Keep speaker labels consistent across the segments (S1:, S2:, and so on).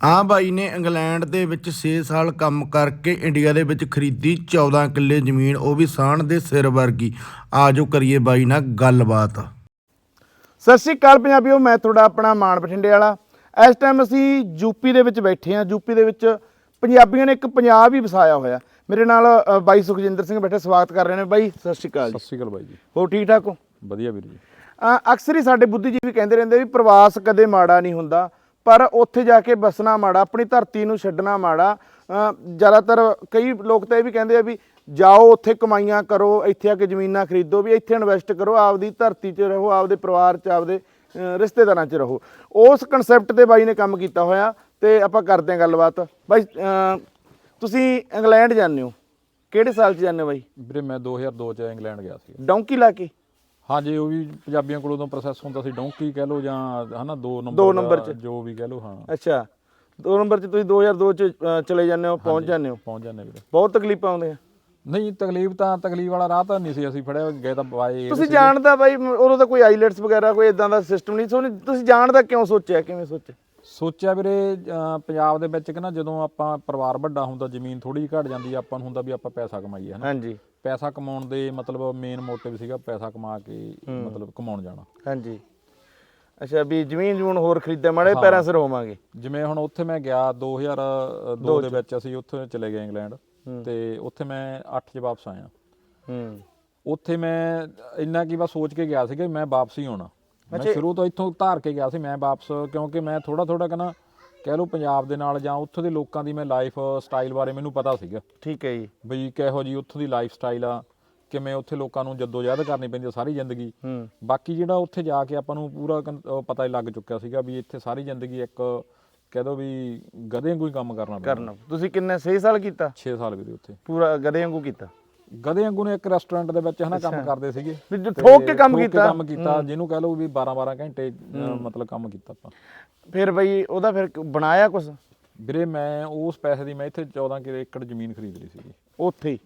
S1: ਆ ਬਾਈ ਨੇ ਇੰਗਲੈਂਡ ਦੇ ਵਿੱਚ 6 ਸਾਲ ਕੰਮ ਕਰਕੇ ਇੰਡੀਆ ਦੇ ਵਿੱਚ ਖਰੀਦੀ 14 ਕਿੱਲੇ ਜ਼ਮੀਨ ਉਹ ਵੀ ਸਾਣ ਦੇ ਸਿਰ ਵਰਗੀ। ਆਜੋ ਕਰੀਏ ਬਾਈ ਨਾਲ ਗੱਲਬਾਤ।
S2: ਸਤਿ ਸ਼੍ਰੀ ਅਕਾਲ ਪੰਜਾਬੀਓ ਮੈਂ ਤੁਹਾਡਾ ਆਪਣਾ ਮਾਨ ਬਠਿੰਡੇ ਵਾਲਾ। ਇਸ ਟਾਈਮ ਅਸੀਂ ਯੂਪੀ ਦੇ ਵਿੱਚ ਬੈਠੇ ਹਾਂ। ਯੂਪੀ ਦੇ ਵਿੱਚ ਪੰਜਾਬੀਆਂ ਨੇ ਇੱਕ ਪੰਜਾਬ ਹੀ ਵਸਾਇਆ ਹੋਇਆ। ਮੇਰੇ ਨਾਲ ਅ, ਬਾਈ ਸੁਖਜਿੰਦਰ ਸਿੰਘ ਬੈਠੇ ਸਵਾਗਤ ਕਰ ਰਹੇ ਨੇ ਬਾਈ। ਸਤਿ ਸ਼੍ਰੀ ਅਕਾਲ ਜੀ।
S3: ਸਤਿ ਸ਼੍ਰੀ ਅਕਾਲ ਬਾਈ ਜੀ।
S2: ਹੋਰ ਠੀਕ ਠਾਕ ਹੋ?
S3: ਵਧੀਆ ਵੀਰ ਜੀ।
S2: ਅ, ਅਕਸਰ ਹੀ ਸਾਡੇ ਬੁੱਧੀਜੀਵੀ ਕਹਿੰਦੇ ਰਹਿੰਦੇ ਵੀ ਪ੍ਰਵਾਸ ਕਦੇ ਮਾੜਾ ਨਹੀਂ ਹੁੰਦਾ। ਪਰ ਉੱਥੇ ਜਾ ਕੇ ਬਸਣਾ ਮਾੜਾ ਆਪਣੀ ਧਰਤੀ ਨੂੰ ਛੱਡਣਾ ਮਾੜਾ ਜ਼ਿਆਦਾਤਰ ਕਈ ਲੋਕ ਤਾਂ ਇਹ ਵੀ ਕਹਿੰਦੇ ਆ ਵੀ ਜਾਓ ਉੱਥੇ ਕਮਾਈਆਂ ਕਰੋ ਇੱਥੇ ਆ ਕੇ ਜ਼ਮੀਨਾਂ ਖਰੀਦੋ ਵੀ ਇੱਥੇ ਇਨਵੈਸਟ ਕਰੋ ਆਪਦੀ ਧਰਤੀ 'ਚ ਰਹੋ ਆਪਦੇ ਪਰਿਵਾਰ 'ਚ ਆਪਦੇ ਰਿਸ਼ਤੇਦਾਰਾਂ 'ਚ ਰਹੋ। ਉਸ ਕਨਸੈਪਟ ਤੇ ਬਾਈ ਨੇ ਕੰਮ ਕੀਤਾ ਹੋਇਆ ਤੇ ਆਪਾਂ ਕਰਦੇ ਹਾਂ ਗੱਲਬਾਤ। ਬਾਈ ਤੁਸੀਂ ਇੰਗਲੈਂਡ ਜਾਂਦੇ ਹੋ। ਕਿਹੜੇ ਸਾਲ 'ਚ ਜਾਂਦੇ ਹੋ ਬਾਈ?
S3: ਵੀਰੇ ਮੈਂ 2002 ਚ ਇੰਗਲੈਂਡ ਗਿਆ ਸੀ।
S2: ਡੌਂਕੀ ਲਾ ਕੇ?
S3: ਹਾਂਜੀ ਉਹ ਵੀ ਪੰਜਾਬੀਆਂ ਕੋਲੋਂ ਤੋਂ ਪ੍ਰੋਸੈਸ ਹੁੰਦਾ ਸੀ ਡੌਂਕੀ ਕਹਿ ਲਓ ਜਾਂ ਹਨਾ 2 ਨੰਬਰ
S2: ਦੋ ਚ।
S3: ਜੋ ਵੀ ਕਹਿ ਲਓ ਹਾਂ।
S2: ਅੱਛਾ ਦੋ ਨੰਬਰ 'ਚ ਤੁਸੀਂ 2002 'ਚ ਅ, ਚਲੇ ਜਾਂਦੇ ਹੋ ਪਹੁੰਚ ਜਾਂਦੇ ਹੋ।
S3: ਪਹੁੰਚ ਜਾਂਦੇ ਵੀਰੇ।
S2: ਬਹੁਤ ਤਕਲੀਫਾਂ ਆਉਂਦੀਆਂ।
S3: ਨਹੀਂ ਤਕਲੀਫ ਤਾਂ ਤਕਲੀਫ ਵਾਲਾ ਰਾਹ ਤਾਂ ਨਹੀਂ ਸੀ ਅਸੀਂ ਫੜਿਆ ਗਏ ਤਾਂ ਬਾਏ
S2: ਤੁਸੀਂ ਜਾਣਦਾ ਬਾਈ ਮ- ਉਦੋਂ ਤਾਂ ਕੋਈ ਆਈਲੈਟਸ ਵਗੈਰਾ ਕੋਈ ਇਦਾਂ ਦਾ ਸਿਸਟਮ ਨਹੀਂ ਸੋ ਤੁਸੀਂ ਜਾਣਦਾ ਕਿਉਂ ਸੋਚਿਆ ਕਿਵੇਂ ਸੋਚਿਆ?
S3: ਸੋਚਿਆ ਵੀਰੇ ਅਹ, ਪੰਜਾਬ ਦੇ ਵਿੱਚ ਕਿ ਨਾ ਜਦੋਂ ਆਪਾਂ ਪਰਿਵਾਰ ਵੱਡਾ ਹੁੰਦਾ ਜ਼ਮੀਨ ਥੋੜੀ ਘਟ ਜਾਂਦੀ ਆ, ਆਪਾਂ ਨੂੰ ਹੁੰਦਾ ਵੀ ਆਪਾਂ ਪੈਸਾ ਕਮਾਈਏ ਹਨਾ।
S2: ਹਾਂਜੀ।
S3: ਪੈਸਾ ਕਮਾਉਣ ਦੇ ਮਤਲਬ ਮੇਨ ਮੋਟਿਵ ਸੀਗਾ ਪੈਸਾ ਕਮਾ ਕੇ ਮਤਲਬ ਕਮਾਉਣ ਜਾਣਾ।
S2: ਹਾਂਜੀ। ਅੱਛਾ ਵੀ ਜ਼ਮੀਨ ਜਮੂਨ ਹੋਰ ਖਰੀਦਿਆ ਮਾੜੇ ਪੈਰਾਂ ਸਿਰ ਹੋਵਾਂਗੇ।
S3: ਜਿਵੇਂ ਹੁਣ ਉੱਥੇ ਮੈਂ ਗਿਆ 2002 ਦੇ ਵਿੱਚ ਅਸੀਂ ਉੱਥੇ ਚਲੇ ਗਏ ਇੰਗਲੈਂਡ ਤੇ ਉੱਥੇ ਮੈਂ 8 ਚ ਵਾਪਸ ਆਇਆ।
S2: ਹੂੰ।
S3: ਉੱਥੇ ਮੈਂ ਇੰਨਾ ਕੀ ਬਸ ਸੋਚ ਕੇ ਗਿਆ ਸੀ ਕਿ ਮੈਂ ਵਾਪਸ ਹੀ ਆਉਣਾ ਮੈਂ ਸ਼ੁਰੂ ਤੋਂ ਇੱਥੋਂ ਧਾਰ ਕੇ ਗਿਆ ਸੀ ਮੈਂ ਵਾਪਸ ਕਿਉਂਕਿ ਮੈਂ ਥੋੜਾ ਥੋੜਾ ਕਹਣਾ ਕਹਿ ਲਓ ਪੰਜਾਬ ਦੇ ਨਾਲ ਜਾਂ ਉੱਥੋਂ ਦੇ ਲੋਕਾਂ ਦੀ ਮੈਂ ਲਾਈਫ ਸਟਾਈਲ ਬਾਰੇ ਮੈਨੂੰ ਪਤਾ ਸੀਗਾ।
S2: ਠੀਕ ਹੈ ਜੀ।
S3: ਬਈ ਕਿਹੋ ਜੀ ਉੱਥੋਂ ਦੀ ਲਾਈਫ ਸਟਾਈਲ ਆ ਕਿਵੇਂ ਉੱਥੇ ਲੋਕਾਂ ਨੂੰ ਜਦੋਜਹਿਦ ਕਰਨੀ ਪੈਂਦੀ ਆ ਸਾਰੀ ਜ਼ਿੰਦਗੀ।
S2: ਹੂੰ।
S3: ਬਾਕੀ ਜਿਹੜਾ ਉੱਥੇ ਜਾ ਕੇ ਆਪਾਂ ਨੂੰ ਪੂਰਾ ਕਨ- ਅਹ ਪਤਾ ਹੀ ਲੱਗ ਚੁੱਕਿਆ ਸੀਗਾ ਵੀ ਇੱਥੇ ਸਾਰੀ ਜ਼ਿੰਦਗੀ ਇੱਕ ਕਹਿ ਦੋ ਵੀ ਗਧੇ ਵਾਂਗੂ ਹੀ ਕੰਮ ਕਰਨਾ ਪੈਂਦਾ।
S2: ਕਰਨਾ। ਤੁਸੀਂ ਕਿੰਨੇ 6 ਸਾਲ ਕੀਤਾ?
S3: 6 ਸਾਲ ਵੀ ਉੱਥੇ।
S2: ਪੂਰਾ ਗਧੇ ਵਾਂਗੂ ਕੀਤਾ?
S3: ਗਧੇ ਵਾਂਗੂ ਨੇ ਇੱਕ ਰੈਸਟੋਰੈਂਟ ਦੇ ਵਿੱਚ ਹਨਾ ਕੰਮ ਕਰਦੇ ਸੀਗੇ।
S2: ਵੀ ਜੋ ਠੋਕ ਕੇ ਕੰਮ ਕੀਤਾ।
S3: ਕੰਮ ਕੀਤਾ ਜਿਹਨੂੰ ਕਹਿ ਲਓ ਵੀ 12 12 ਘੰਟੇ ਮਤਲਬ ਕੰਮ ਕੀਤਾ ਆਪਾਂ।
S2: ਫਿਰ ਬਈ ਉਹਦਾ ਫਿਰ ਬਣਾਇਆ ਕੁਛ?
S3: ਵੀਰੇ ਮੈਂ ਉਸ ਪੈਸੇ ਦੀ ਮੈਂ ਇੱਥੇ 14 ਕਿਲੇ ਏਕੜ ਜ਼ਮੀਨ ਖਰੀਦ ਲਈ ਸੀਗੀ।
S2: ਉੱਥੇ ਹੀ?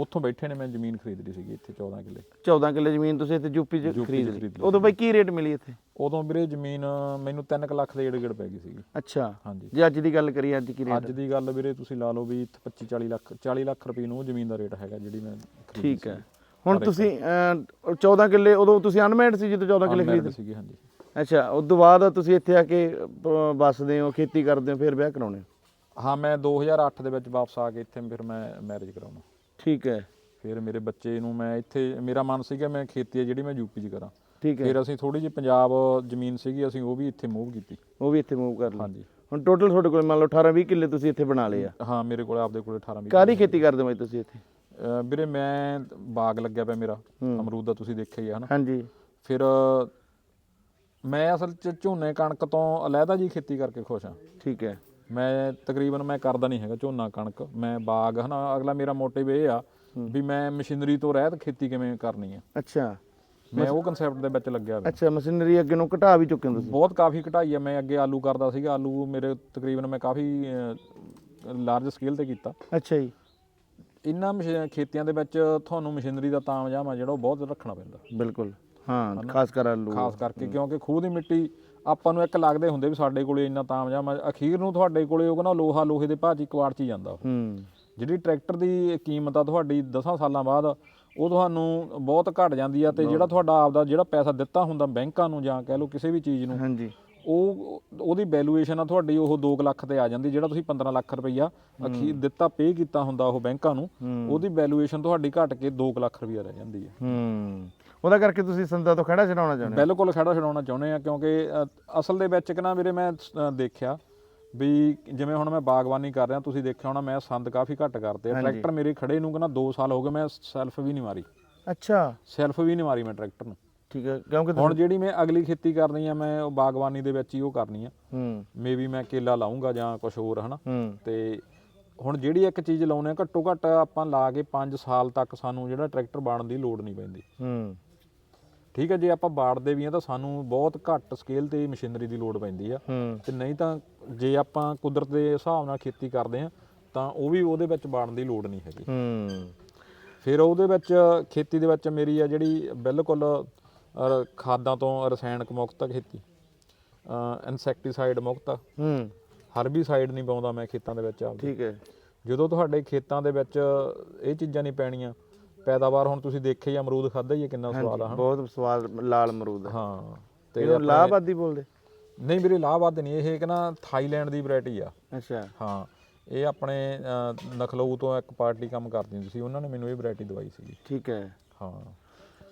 S3: ਉੱਥੋਂ ਬੈਠੇ ਨੇ ਮੈਂ ਜ਼ਮੀਨ ਖਰੀਦ ਲਈ ਸੀਗੀ ਇੱਥੇ 14 ਕਿਲੇ।
S2: 14 ਕਿੱਲੇ ਜ਼ਮੀਨ ਤੁਸੀਂ ਇੱਥੇ ਯੂਪੀ 'ਚ
S3: ਯੂਪੀ 'ਚ
S2: ਖਰੀਦ ਲਈ।
S3: ਖਰੀਦ ਲਈ
S2: ਉਦੋਂ ਬਈ ਕੀ ਰੇਟ ਮਿਲੀ ਇੱਥੇ?
S3: ਉਦੋਂ ਵੀਰੇ ਜ਼ਮੀਨ ਮੈਨੂੰ 3 ਲੱਖ ਦੇ ਏੜ-ਗੇੜ ਪੈ ਗਈ ਸੀਗੀ।
S2: ਅੱਛਾ।
S3: ਹਾਂਜੀ।
S2: ਜੇ ਅੱਜ ਦੀ ਗੱਲ ਕਰੀਏ ਅੱਜ ਕੀ ਰੇਟ?
S3: ਅੱਜ ਦੀ ਗੱਲ ਵੀਰੇ ਤੁਸੀਂ ਲਾ ਲਓ ਵੀ 25 40 ਲੱਖ 40 ਲੱਖ ਰੁਪਏ ਨੂੰ ਜ਼ਮੀਨ ਦਾ ਰੇਟ ਹੈਗਾ ਜਿਹੜੀ ਮੈਂ ਖਰੀਦੀ
S2: ਠੀਕ। ਹੈ। ਹੁਣ ਤੁਸੀਂ ਅਹ, 14 ਕਿੱਲੇ ਉਦੋਂ ਤੁਸੀਂ ਅਨਮੈਰਿਡ ਸੀ ਜਦੋਂ 14 ਕਿੱਲੇ
S3: Unmarried
S2: ਖਰੀਦ?
S3: ਸੀਗੀ ਹਾਂਜੀ।
S2: ਅੱਛਾ ਉਸ ਤੋਂ ਬਾਅਦ ਤੁਸੀਂ ਇੱਥੇ ਆ ਕੇ ਅਹ, ਵੱਸਦੇ ਹੋ ਖੇਤੀ ਕਰਦੇ ਹੋ ਫਿਰ ਵਿਆਹ ਕਰਾਉਣੇ ਹੋ।
S3: ਹਾਂ ਮੈਂ 2008 ਦੇ ਵਿੱਚ ਵਾਪਸ ਆ ਕੇ ਇੱਥੇ ਫਿਰ ਮੈਂ ਮੈਰਿਜ ਕਰਾਉਣਾ।
S2: ਠੀਕ ਹੈ।
S3: ਫਿਰ ਮੇਰੇ ਬੱਚੇ ਨੂੰ ਮੈਂ ਇੱਥੇ ਮੇਰਾ ਮਨ ਸੀਗਾ ਮੈਂ ਖੇਤੀ ਹੈ ਜਿਹੜੀ ਮੈਂ ਯੂਪੀ 'ਚ ਕਰਾਂ।
S2: ਠੀਕ ਹੈ।
S3: ਫਿਰ ਅਸੀਂ ਥੋੜੀ ਜਿਹੀ ਪੰਜਾਬ ਜ਼ਮੀਨ ਸੀਗੀ ਅਸੀਂ ਉਹ ਵੀ ਇੱਥੇ ਮੂਵ ਕੀਤੀ।
S2: ਉਹ ਵੀ ਇੱਥੇ ਮੂਵ ਕਰ ਲਓ
S3: ਹਾਂਜੀ।
S2: ਹੁਣ ਟੋਟਲ ਤੁਹਾਡੇ ਕੋਲ ਮੰਨ ਲਓ 18 20 ਕਿੱਲੇ ਤੁਸੀਂ ਇੱਥੇ ਬਣਾ ਲਏ ਆ।
S3: ਹਾਂ ਮੇਰੇ ਕੋਲ ਆਪਦੇ ਕੋਲੇ 18 20
S2: ਕਾਹਦੀ ਖੇਤੀ ਕਰਦੇ ਹੋ ਤੁਸੀਂ ਇੱਥੇ?
S3: ਅਹ ਵੀਰੇ ਮੈਂ ਬਾਗ ਲੱਗਿਆ ਪਿਆ ਮੇਰਾ ਅਮਰੂਦ ਦਾ ਤੁਸੀਂ ਦੇਖਿਆ ਹੀ ਹੈ ਹਨਾ?
S2: ਹਾਂਜੀ।
S3: ਫਿਰ ਮੈਂ ਅਸਲ 'ਚ ਝੋਨੇ ਕਣਕ ਤੋਂ ਅਲੱਗਾ ਜੀ ਖੇਤੀ ਕਰਕੇ ਖੁਸ਼ ਹਾਂ।
S2: ਠੀਕ ਹੈ।
S3: ਮੈਂ ਤਕਰੀਬਨ ਮੈਂ ਕਰਦਾ ਨਹੀਂ ਹੈਗਾ ਝੋਨਾ ਕਣਕ ਮੈਂ ਬਾਗ ਹਨਾ ਅਗਲਾ ਮੇਰਾ ਮੋਟਿਵ ਇਹ ਆ ਵੀ ਮੈਂ ਮਸ਼ੀਨਰੀ ਤੋਂ ਰਹਿਤ ਖੇਤੀ ਕਿਵੇਂ ਕਰਨੀ ਆ।
S2: ਅੱਛਾ।
S3: ਮੈਂ ਉਹ ਕਨਸੈਪਟ ਦੇ ਵਿੱਚ ਲੱਗਿਆ ਹੋਇਆ।
S2: ਅੱਛਾ ਮਸ਼ੀਨਰੀ ਅੱਗੇ ਨੂੰ ਘਟਾ ਵੀ ਚੁੱਕੇ ਤੁਸੀਂ?
S3: ਬਹੁਤ ਕਾਫੀ ਘਟਾਈ ਆ ਮੈਂ ਅੱਗੇ ਆਲੂ ਕਰਦਾ ਸੀਗਾ ਆਲੂ ਮੇਰੇ ਤਕਰੀਬਨ ਮੈਂ ਕਾਫੀ ਲਾਰਜ ਸਕੇਲ ਤੇ ਕੀਤਾ।
S2: ਅੱਛਾ ਜੀ।
S3: ਮਸ਼ੀ- ਖੇਤੀਆਂ ਦੇ ਵਿੱਚ ਤੁਹਾਨੂੰ ਮਸ਼ੀਨਰੀ ਦਾ ਤਾਮਝਾਮ ਆ ਜਿਹੜਾ ਉਹ ਬਹੁਤ ਰੱਖਣਾ ਪੈਂਦਾ।
S2: ਬਿਲਕੁਲ। ਹਾਂ ਖਾਸ ਕਰ ਆਲੂ।
S3: ਖਾਸ ਕਰਕੇ ਕਿਉਂਕਿ ਖੂਹ ਦੀ ਮਿੱਟੀ ਆਪਾਂ ਨੂੰ ਇੱਕ ਲੱਗਦੇ ਹੁੰਦੇ ਵੀ ਸਾਡੇ ਕੋਲੇ ਇੰਨਾ ਤਾਮਝਾਮ ਆ ਅਖੀਰ ਨੂੰ ਤੁਹਾਡੇ ਕੋਲੇ ਉਹ ਕਹਿੰਦਾ ਲੋਹਾ ਲੋਹੇ ਦੇ ਭਾਜੀ ਕਵਾੜ ਚ ਹੀ ਜਾਂਦਾ ਉਹ।
S2: ਹੂੰ।
S3: ਜਿਹੜੀ ਟਰੈਕਟਰ ਦੀ ਕੀਮਤ ਆ ਤੁਹਾਡੀ 10 ਸਾਲਾਂ ਬਾਅਦ ਉਹ ਤੁਹਾਨੂੰ ਬਹੁਤ ਘਟ ਜਾਂਦੀ ਆ ਤੇ ਜਿਹੜਾ ਤੁਹਾਡਾ ਆਪਦਾ ਜਿਹੜਾ ਪੈਸਾ ਦਿੱਤਾ ਹੁੰਦਾ ਬੈਂਕਾਂ ਨੂੰ ਜਾਂ ਕਹਿ ਲਓ ਕਿਸੇ ਵੀ ਚੀਜ਼ ਨੂੰ
S2: ਹਾਂਜੀ।
S3: ਉਹ ਉਹਦੀ ਵੈਲੂਏਸ਼ਨ ਆ ਤੁਹਾਡੀ ਉਹ 2 ਲੱਖ ਤੇ ਆ ਜਾਂਦੀ ਜਿਹੜਾ ਤੁਸੀਂ 15 ਲੱਖ ਰੁਪਈਆ ਅਖੀਰ ਦਿੱਤਾ ਪੇ ਕੀਤਾ ਹੁੰਦਾ ਉਹ ਬੈਂਕਾਂ ਨੂੰ ਉਹਦੀ ਵੈਲੂਏਸ਼ਨ ਤੁਹਾਡੀ ਘਟ ਕੇ 2 ਲੱਖ ਰੁਪਈਆ ਰਹਿ ਜਾਂਦੀ ਹੈ
S2: ਹੂੰ। ਉਹਦਾ ਕਰਕੇ ਤੁਸੀਂ ਸੰਦਾ ਤੋਂ ਖੜਾ ਛਡਾਉਣਾ ਚਾਹੁੰਦੇ ਹੋ?
S3: ਬਿਲਕੁਲ ਖੜਾ ਛਡਾਉਣਾ ਚਾਹੁੰਦੇ ਆ ਕਿਉਂਕਿ ਅ, ਅਸਲ ਦੇ ਵਿੱਚ ਕਿ ਨਾ ਵੀਰੇ ਮੈਂ ਅ, ਦੇਖਿਆ ਵੀ ਜਿਵੇਂ ਹੁਣ ਮੈਂ ਬਾਗਬਾਨੀ ਕਰ ਰਿਹਾ ਤੁਸੀਂ ਦੇਖਿਆ ਹੋਣਾ ਮੈਂ ਸੰਦ ਕਾਫੀ ਘੱਟ ਕਰਦੇ ਆ। ਟਰੈਕਟਰ ਮੇਰੇ ਖੜੇ ਨੂੰ ਕਹਿੰਦਾ 2 ਸਾਲ ਹੋ ਗਏ ਮੈਂ ਸੈਲਫ ਵੀ ਨਹੀਂ ਮਾਰੀ।
S2: ਅੱਛਾ।
S3: ਸੈਲਫ ਵੀ ਨਹੀਂ ਮਾਰੀ ਮੈਂ ਟਰੈਕਟਰ ਨੂੰ।
S2: ਠੀਕ ਹੈ ਕਿਉਂਕਿ
S3: ਹੁਣ ਜਿਹੜੀ ਮੈਂ ਅਗਲੀ ਖੇਤੀ ਕਰਨੀ ਆ ਮੈਂ ਉਹ ਬਾਗਬਾਨੀ ਦੇ ਵਿੱਚ ਹੀ ਉਹ ਕਰਨੀ ਆ।
S2: ਹੂੰ।
S3: ਮੇਬੀ ਮੈਂ ਕੇਲਾ ਲਾਉਂਗਾ ਜਾਂ ਕੁਝ ਹੋਰ ਹਨਾ?
S2: ਹੂੰ।
S3: ਤੇ ਹੁਣ ਜਿਹੜੀ ਇੱਕ ਚੀਜ਼ ਲਾਉਨੇ ਆ ਘੱਟੋ ਘੱਟ ਆਪਾਂ ਲਾ ਕੇ 5 ਸਾਲ ਤੱਕ ਸਾਨੂੰ ਜਿਹੜਾ ਟਰੈਕਟਰ ਬਾੜਨ ਦੀ ਲੋੜ ਨਹੀਂ ਪੈਂਦੀ।
S2: ਹੂੰ।
S3: ਠੀਕ ਹੈ ਜੇ ਆਪਾਂ ਬਾੜਦੇ ਵੀ ਆ ਤਾਂ ਸਾਨੂੰ ਬਹੁਤ ਘੱਟ ਸਕੇਲ ਤੇ ਮਸ਼ੀਨਰੀ ਦੀ ਲੋੜ ਪੈਂਦੀ ਆ। ਤੇ ਨਹੀਂ ਤਾਂ ਜੇ ਆਪਾਂ ਕੁਦਰਤ ਦੇ ਹਿਸਾਬ ਨਾਲ ਖੇਤੀ ਕਰਦੇ ਆ ਤਾਂ ਉਹ ਵੀ ਉਹਦੇ ਵਿੱਚ ਬਾੜਨ ਦੀ ਲੋੜ ਨਹੀਂ ਹੈਗੀ।
S2: ਹੂੰ।
S3: ਫਿਰ ਉਹਦੇ ਵਿੱਚ ਖੇਤੀ ਦੇ ਵਿੱਚ ਮੇਰੀ ਆ ਜਿਹੜੀ ਬਿਲਕੁਲ ਖਾਦਾਂ ਤੋਂ ਰਸਾਇਣਕ ਮੁਕਤ ਖੇਤੀ। ਇਨਸੈਕਟੀਸਾਈਡ ਮੁਕਤ
S2: ਹੂੰ।
S3: ਹਰਬੀਸਾਈਡ ਨਹੀਂ ਪਾਉਂਦਾ ਮੈਂ ਖੇਤਾਂ ਦੇ ਵਿੱਚ ਆਪਦੇ।
S2: ਠੀਕ ਹੈ।
S3: ਜਦੋਂ ਤੁਹਾਡੇ ਖੇਤਾਂ ਦੇ ਵਿੱਚ ਇਹ ਚੀਜ਼ਾਂ ਨਹੀਂ ਪੈਣੀਆਂ ਪੈਦਾਵਾਰ ਹੁਣ ਤੁਸੀਂ ਦੇਖਿਆ ਹੀ ਅਮਰੂਦ ਖਾਦਾ ਹੀ ਹੈ ਕਿੰਨਾ ਸਵਾਦ ਆ
S2: ਬਹੁਤ ਸਵਾਦ ਲਾਲ ਅਮਰੂਦ ਹੈ
S3: ਤੇ
S2: ਇਹਨੂੰ ਲਾਹਬਾਦੀ ਬੋਲਦੇ?
S3: ਨਹੀਂ ਵੀਰੇ ਲਾਹਬਾਦ ਨਹੀਂ ਇਹ ਇੱਕ ਨਾ ਥਾਈਲੈਂਡ ਦੀ ਵੈਰਾਈਟੀ ਆ।
S2: ਅੱਛਾ।
S3: ਹਾਂ ਇਹ ਆਪਣੇ ਨਖਲਊ ਤੋਂ ਇੱਕ ਪਾਰਟੀ ਕੰਮ ਕਰਦੀ ਸੀ ਉਹਨਾਂ ਨੇ ਮੈਨੂੰ ਇਹ ਵੈਰਾਈਟੀ ਦਵਾਈ ਸੀਗੀ।
S2: ਠੀਕ ਹੈ।
S3: ਹਾਂ।